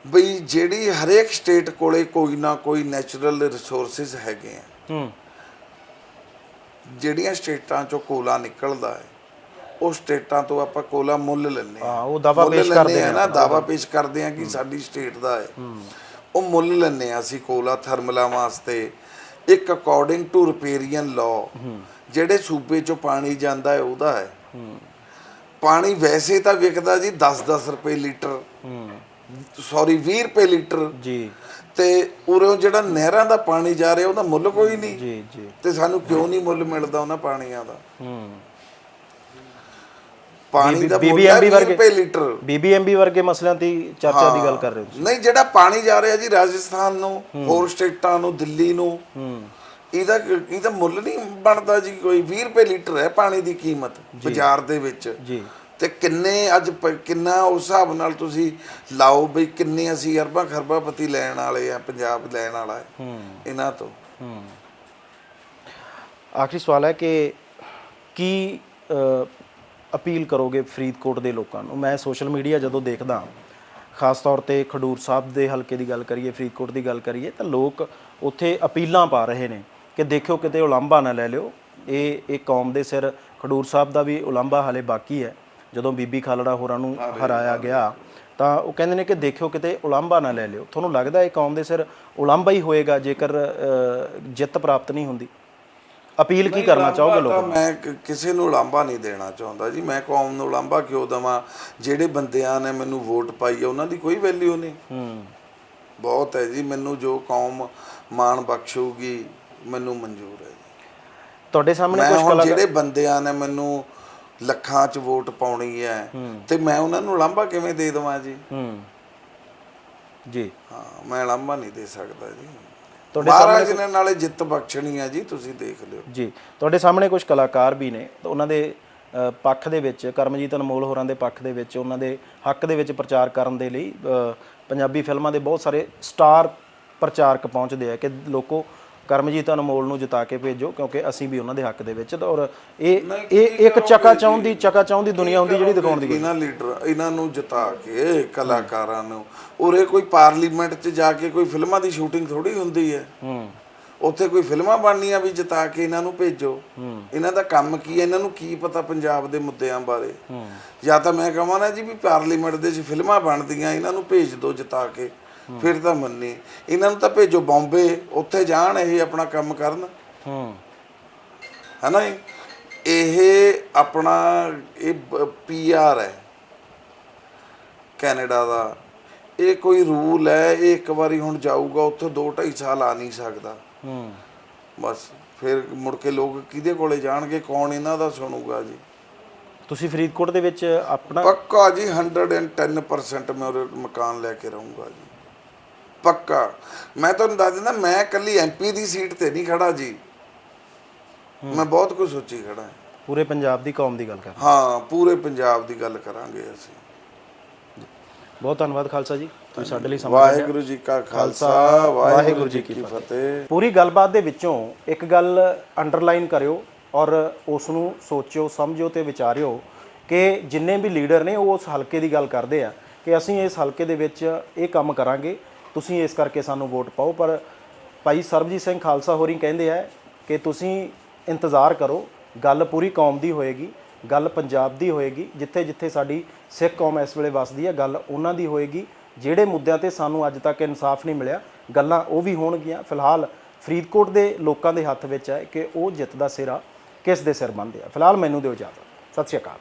ਬਈ ਜਿਹੜੀ ਹਰੇਕ ਸਟੇਟ ਕੋਲੇ ਕੋਈ ਨਾ ਕੋਈ ਨੈਚੁਰਲ ਰਿਸੋਰਸਸ ਹੈਗੇ ਆ। ਹੂੰ। ਜਿਹੜੀਆਂ ਸਟੇਟਾਂ ਚੋਂ ਕੋਲਾ ਨਿਕਲਦਾ ਹੈ। ਉਹ ਸਟੇਟਾਂ ਤੋਂ ਆਪਾਂ ਕੋਲਾ ਮੁੱਲ ਲੈਂਦੇ ਹਾਂ, ਉਹ ਮੁੱਲ ਪੇਸ਼ ਕਰਦੇ ਆ ਨਾ ਦਾਵਾ ਪੇਸ਼ ਕਰਦੇ ਆ ਕਿ ਸਾਡੀ ਸਟੇਟ ਦਾ ਹੈ। ਉਹ ਮੁੱਲ ਲੈਂਦੇ ਆ ਅਸੀਂ ਕੋਲਾ ਥਰਮਲਾਂ ਵਾਸਤੇ। ਇੱਕ ਅਕੋਰਡਿੰਗ ਟੂ ਰਿਪੇਰੀਅਨ ਲਾਅ ਜਿਹੜੇ ਸੂਬੇ ਚੋਂ ਪਾਣੀ ਜਾਂਦਾ ਹੈ ਉਹਦਾ ਹੈ। ਪਾਣੀ ਵੈਸੇ ਤਾਂ ਵਿਕਦਾ ਜੀ 10-10 ਰੁਪਏ ਲੀਟਰ। ਸੌਰੀ 20 ਰੁਪਏ ਲੀਟਰ। ਜੀ। ਤੇ ਉਰੋਂ ਜਿਹੜਾ ਨਹਿਰਾਂ ਦਾ ਪਾਣੀ ਜਾ ਰਿਹਾ ਉਹਦਾ ਮੁੱਲ ਕੋਈ ਨਹੀਂ। ਜੀ ਜੀ। ਤੇ ਸਾਨੂੰ ਕਿਉਂ ਨਹੀਂ ਮੁੱਲ ਮਿਲਦਾ ਉਹਨਾਂ ਪਾਣੀਆਂ ਦਾ? ਹੂੰ। ਪਾਣੀ ਦਾ BBMB 20 ਵਰਗੇ- ਰੁਪਏ ਲੀਟਰ। ਬੀਬੀਐਮਬੀ ਵਰਗੇ ਮਸਲਿਆਂ ਦੀ ਚਰਚਾ ਦੀ ਗੱਲ ਕਰ ਰਹੇ ਹੋ ਨਹੀਂ ਜਿਹੜਾ ਪਾਣੀ ਜਾ ਰਿਹਾ ਜੀ ਰਾਜਸਥਾਨ ਨੂੰ ਹੋਰ ਸਟੇਟਾਂ ਨੂੰ ਦਿੱਲੀ ਨੂੰ ਹੂੰ। ਇਹਦਾ ਇਹਦਾ ਮੁੱਲ ਨਹੀਂ ਬਣਦਾ ਜੀ ਕੋਈ। 20 ਰੁਪਏ ਲੀਟਰ ਹੈ ਪਾਣੀ ਦੀ ਕੀਮਤ ਬਾਜ਼ਾਰ ਦੇ ਵਿੱਚ। ਜੀ। ਤੇ ਕਿੰਨੇ ਅੱਜ ਪ- ਕਿੰਨਾ ਉਸ ਹਿਸਾਬ ਨਾਲ ਤੁਸੀਂ ਲਾਓ ਬਈ ਕਿੰਨੇ ਅਸੀਂ ਅਰਬਾਂ ਖਰਬਾਂ ਪਤੀ ਲੈਣ ਵਾਲੇ ਆ ਪੰਜਾਬ ਲੈਣ ਵਾਲਾ ਹੈ। ਹੂੰ। ਇਹਨਾਂ ਤੋਂ। ਹੂੰ। ਆਖਰੀ ਸਵਾਲ ਹੈ ਕਿ ਕੀ ਅ, ਅਪੀਲ ਕਰੋਗੇ ਫਰੀਦਕੋਟ ਦੇ ਲੋਕਾਂ ਨੂੰ? ਮੈਂ ਸੋਸ਼ਲ ਮੀਡੀਆ ਜਦੋਂ ਦੇਖਦਾ ਖਾਸ ਤੌਰ ਤੇ ਖਡੂਰ ਸਾਹਿਬ ਦੇ ਹਲਕੇ ਦੀ ਗੱਲ ਕਰੀਏ ਫਰੀਦਕੋਟ ਦੀ ਗੱਲ ਕਰੀਏ ਤਾਂ ਲੋਕ ਉੱਥੇ ਅਪੀਲਾਂ ਪਾ ਰਹੇ ਨੇ ਕਿ ਦੇਖਿਓ ਕਿਤੇ ਉਲੰਭਾ ਨਾ ਲੈ ਲਿਓ। ਇਹ ਇਹ ਕੌਮ ਦੇ ਸਿਰ ਖਡੂਰ ਸਾਹਿਬ ਦਾ ਵੀ ਉਲੰਭਾ ਹਾਲੇ ਬਾਕੀ ਹੈ। ਜਦੋਂ ਬੀਬੀ ਖਾਲੜਾ ਹੋਰਾਂ ਨੂੰ ਹਰਾਇਆ ਗਿਆ ਤਾਂ ਉਹ ਕਹਿੰਦੇ ਨੇ ਕਿ ਦੇਖਿਓ ਕਿਤੇ ਉਲੰਭਾ ਨਾ ਲੈ ਲਿਓ। ਤੁਹਾਨੂੰ ਲੱਗਦਾ ਇਹ ਕੌਮ ਦੇ ਸਿਰ ਉਲੰਭਾ ਹੀ ਹੋਏਗਾ ਜੇਕਰ ਜਿੱਤ ਪ੍ਰਾਪਤ ਨਹੀਂ ਹੁੰਦੀ? ਅਪੀਲ ਕੀ ਕਰਨਾ ਚਾਹੋਗੇ ਲੋਕਾਂ? ਤਾਂ ਮੈਂ ਕ- ਕਿਸੇ ਨੂੰ ਲਾਂਭਾ ਨਹੀਂ ਦੇਣਾ ਚਾਹੁੰਦਾ ਜੀ। ਮੈਂ ਕੌਮ ਨੂੰ ਲਾਂਭਾ ਕਿਉਂ ਦਵਾਂ? ਜਿਹੜੇ ਬੰਦਿਆਂ ਨੇ ਮੈਨੂੰ ਵੋਟ ਪਾਈ ਹੈ ਉਹਨਾਂ ਦੀ ਕੋਈ ਵੈਲਿਊ ਨਹੀਂ। ਹੂੰ। ਬਹੁਤ ਹੈ ਜੀ। ਮੈਨੂੰ ਜੋ ਕੌਮ ਮਾਣ ਬਖਸ਼ੂਗੀ ਮੈਨੂੰ ਮਨਜ਼ੂਰ ਹੈ ਜੀ। ਤੁਹਾਡੇ ਸਾਹਮਣੇ ਮੈਂ ਕੁਝ ਹੁਣ ਜਿਹੜੇ ਬੰਦਿਆਂ ਨੇ ਮੈਨੂੰ ਲੱਖਾਂ 'ਚ ਵੋਟ ਪਾਉਣੀ ਹੈ ਤੇ ਮੈਂ ਉਹਨਾਂ ਨੂੰ ਲਾਂਭਾ ਕਿਵੇਂ ਦੇ ਦੇਵਾਂ ਜੀ? ਹੂੰ। ਜੀ। ਹਾਂ ਮੈਂ ਲਾਂਭਾ ਨਹੀਂ ਦੇ ਸਕਦਾ ਜੀ। ਤੁਹਾਡੇ ਮਹਾਰਾਜ ਨੇ ਨਾਲੇ ਜਿੱਤ ਬਖਸ਼ਣੀ ਹੈ ਜੀ ਤੁਸੀਂ ਦੇਖ ਲਿਓ। ਜੀ ਤੁਹਾਡੇ ਸਾਹਮਣੇ ਕੁਝ ਕਲਾਕਾਰ ਵੀ ਨੇ ਤਾਂ ਉਹਨਾਂ ਦੇ ਪੱਖ ਦੇ ਵਿੱਚ ਕਰਮਜੀਤ ਅਨਮੋਲ ਹੋਰਾਂ ਦੇ ਪੱਖ ਦੇ ਵਿੱਚ ਉਹਨਾਂ ਦੇ ਹੱਕ ਦੇ ਵਿੱਚ ਪ੍ਰਚਾਰ ਕਰਨ ਦੇ ਲਈ ਪੰਜਾਬੀ ਫਿਲਮਾਂ ਦੇ ਬਹੁਤ ਸਾਰੇ ਸਟਾਰ ਪ੍ਰਚਾਰਕ ਪਹੁੰਚਦੇ ਆ ਕਿ ਲੋਕੋ ਕਰਮਜੀਤ ਅਨਮੋਲ ਨੂੰ ਜਿਤਾ ਕੇ ਭੇਜੋ ਕਿਉਂਕਿ ਅਸੀਂ ਵੀ ਉਹਨਾਂ ਦੇ ਹੱਕ ਦੇ ਵਿੱਚ ਤਾਂ ਔਰ ਇਹ ਇਹ ਇੱਕ ਚਕਾ ਚਾਉਣ ਦੀ ਚਕਾ ਚਾਉਣ ਦੀ ਦੁਨੀਆ ਹੁੰਦੀ ਜਿਹੜੀ ਦਿਖਾਉਣ ਦੀ ਇਹਨਾਂ ਲੀਡਰ ਇਹਨਾਂ ਨੂੰ ਜਿਤਾ ਕੇ ਕਲਾਕਾਰਾਂ ਨੂੰ। ਉਰੇ ਕੋਈ ਪਾਰਲੀਮੈਂਟ 'ਚ ਜਾ ਕੇ ਕੋਈ ਫਿਲਮਾਂ ਦੀ ਸ਼ੂਟਿੰਗ ਥੋੜੀ ਹੁੰਦੀ ਹੈ। ਹੂੰ। ਉੱਥੇ ਕੋਈ ਫਿਲਮਾਂ ਬਣਨੀਆਂ ਵੀ ਜਿਤਾ ਕੇ ਇਹਨਾਂ ਨੂੰ ਭੇਜੋ। ਇਹਨਾਂ ਦਾ ਕੰਮ ਕੀ ਹੈ? ਇਹਨਾਂ ਨੂੰ ਕੀ ਪਤਾ ਪੰਜਾਬ ਦੇ ਮੁੱਦਿਆਂ ਬਾਰੇ? ਜਾਂ ਤਾਂ ਮੈਂ ਕਹਾਂ ਨਾ ਜੀ ਵੀ ਪਾਰਲੀਮੈਂਟ ਦੇ ਵਿੱਚ ਫਿਲਮਾਂ ਬਣਦੀਆਂ ਇਹਨਾਂ ਨੂੰ ਭੇਜ ਦਿਓ ਜਿਤਾ ਕੇ। ਫਿਰ ਤਾਂ ਮੰਨੀ। ਇਹਨਾਂ ਨੂੰ ਤਾਂ ਭੇਜੋ ਬੰਬੇ ਉੱਥੇ ਜਾਣ ਇਹ ਆਪਣਾ ਕੰਮ ਕਰਨ। ਹੂੰ। ਹਨਾ? ਇਹ ਆਪਣਾ ਇਹ ਪੀਆਰ ਹੈ। ਕੈਨੇਡਾ ਦਾ। ਇਹ ਕੋਈ ਰੂਲ ਹੈ ਇਹ ਇੱਕ ਵਾਰੀ ਹੁਣ ਜਾਊਗਾ ਉੱਥੇ 2 2.5 ਸਾਲ ਆ ਨਹੀਂ ਸਕਦਾ। ਹੂੰ। ਬਸ ਫਿਰ ਮੁੜ ਕੇ ਲੋਕ ਕਿਹਦੇ ਕੋਲੇ ਜਾਣਗੇ ਕੌਣ ਇਹਨਾਂ ਦਾ ਸੁਣੂਗਾ ਜੀ? ਤੁਸੀਂ ਫਰੀਦਕੋਟ ਦੇ ਵਿੱਚ ਆਪਣਾ ਪੱਕਾ ਜੀ 110% ਮੈਂ ਮਕਾਨ ਲੈ ਕੇ ਰਹੂੰਗਾ ਜੀ। ਪੱਕਾ। ਮੈਂ ਤੁਹਾਨੂੰ ਦੱਸ ਦਿੰਦਾ ਮੈਂ ਕੱਲੀ ਐਮਪੀ ਦੀ ਸੀਟ ਤੇ ਨਹੀਂ ਖੜਾ ਜੀ। ਮੈਂ ਬਹੁਤ ਕੁਝ ਸੋਚੀ ਖੜਾ। ਪੂਰੇ ਪੰਜਾਬ ਦੀ ਕੌਮ ਦੀ ਗੱਲ ਕਰ ਹਾਂ? ਪੂਰੇ ਪੰਜਾਬ ਦੀ ਗੱਲ ਕਰਾਂਗੇ ਅਸੀਂ। ਬਹੁਤ ਧੰਨਵਾਦ ਖਾਲਸਾ ਜੀ ਤੁਸੀਂ ਸਾਡੇ ਲਈ ਸਮਾਂ ਕੱਢਿਆ। ਵਾਹਿਗੁਰੂ ਜੀ ਕਾ ਖਾਲਸਾ ਵਾਹਿਗੁਰੂ ਜੀ ਕੀ ਫਤਿਹ। ਪੂਰੀ ਗੱਲਬਾਤ ਦੇ ਵਿੱਚੋਂ ਇੱਕ ਗੱਲ ਅੰਡਰਲਾਈਨ ਕਰਿਓ ਔਰ ਉਸ ਨੂੰ ਸੋਚਿਓ ਸਮਝਿਓ ਤੇ ਵਿਚਾਰਿਓ ਕਿ ਜਿੰਨੇ ਵੀ ਲੀਡਰ ਨੇ ਉਹ ਉਸ ਹਲਕੇ ਦੀ ਗੱਲ ਕਰਦੇ ਆ ਕਿ ਅਸੀਂ ਇਸ ਹਲਕੇ ਦੇ ਵਿੱਚ ਇਹ ਕੰਮ ਕਰਾਂਗੇ। ਤੁਸੀਂ ਇਸ ਕਰਕੇ ਸਾਨੂੰ ਵੋਟ ਪਾਓ, ਪਰ ਭਾਈ ਸਰਬਜੀਤ ਸਿੰਘ ਖਾਲਸਾ ਹੋਰੀ ਕਹਿੰਦੇ ਆ ਕਿ ਤੁਸੀਂ ਇੰਤਜ਼ਾਰ ਕਰੋ, ਗੱਲ ਪੂਰੀ ਕੌਮ ਦੀ ਹੋਏਗੀ, ਗੱਲ ਪੰਜਾਬ ਦੀ ਹੋਏਗੀ ਜਿੱਥੇ ਜਿੱਥੇ ਸਾਡੀ ਸਿੱਖ ਕੌਮ ਇਸ ਵੇਲੇ ਵਸਦੀ ਹੈ ਗੱਲ ਉਹਨਾਂ ਦੀ ਹੋਏਗੀ, ਜਿਹੜੇ ਮੁੱਦਿਆਂ ਤੇ ਸਾਨੂੰ ਅੱਜ ਤੱਕ ਇਨਸਾਫ ਨਹੀਂ ਮਿਲਿਆ, ਗੱਲਾਂ ਉਹ ਵੀ ਹੋਣਗੀਆਂ। ਫਿਲਹਾਲ ਫਰੀਦਕੋਟ ਦੇ ਲੋਕਾਂ ਦੇ ਹੱਥ ਵਿੱਚ ਹੈ ਕਿ ਉਹ ਜਿੱਤ ਦਾ ਸਿਰਾ ਕਿਸ ਦੇ ਸਿਰ ਬੰਨ੍ਹਦੇ ਆ। ਫਿਲਹਾਲ ਮੈਨੂੰ ਦਿਓ ਇਜਾਜ਼ਤ। ਸਤਿ ਸ਼੍ਰੀ ਅਕਾਲ।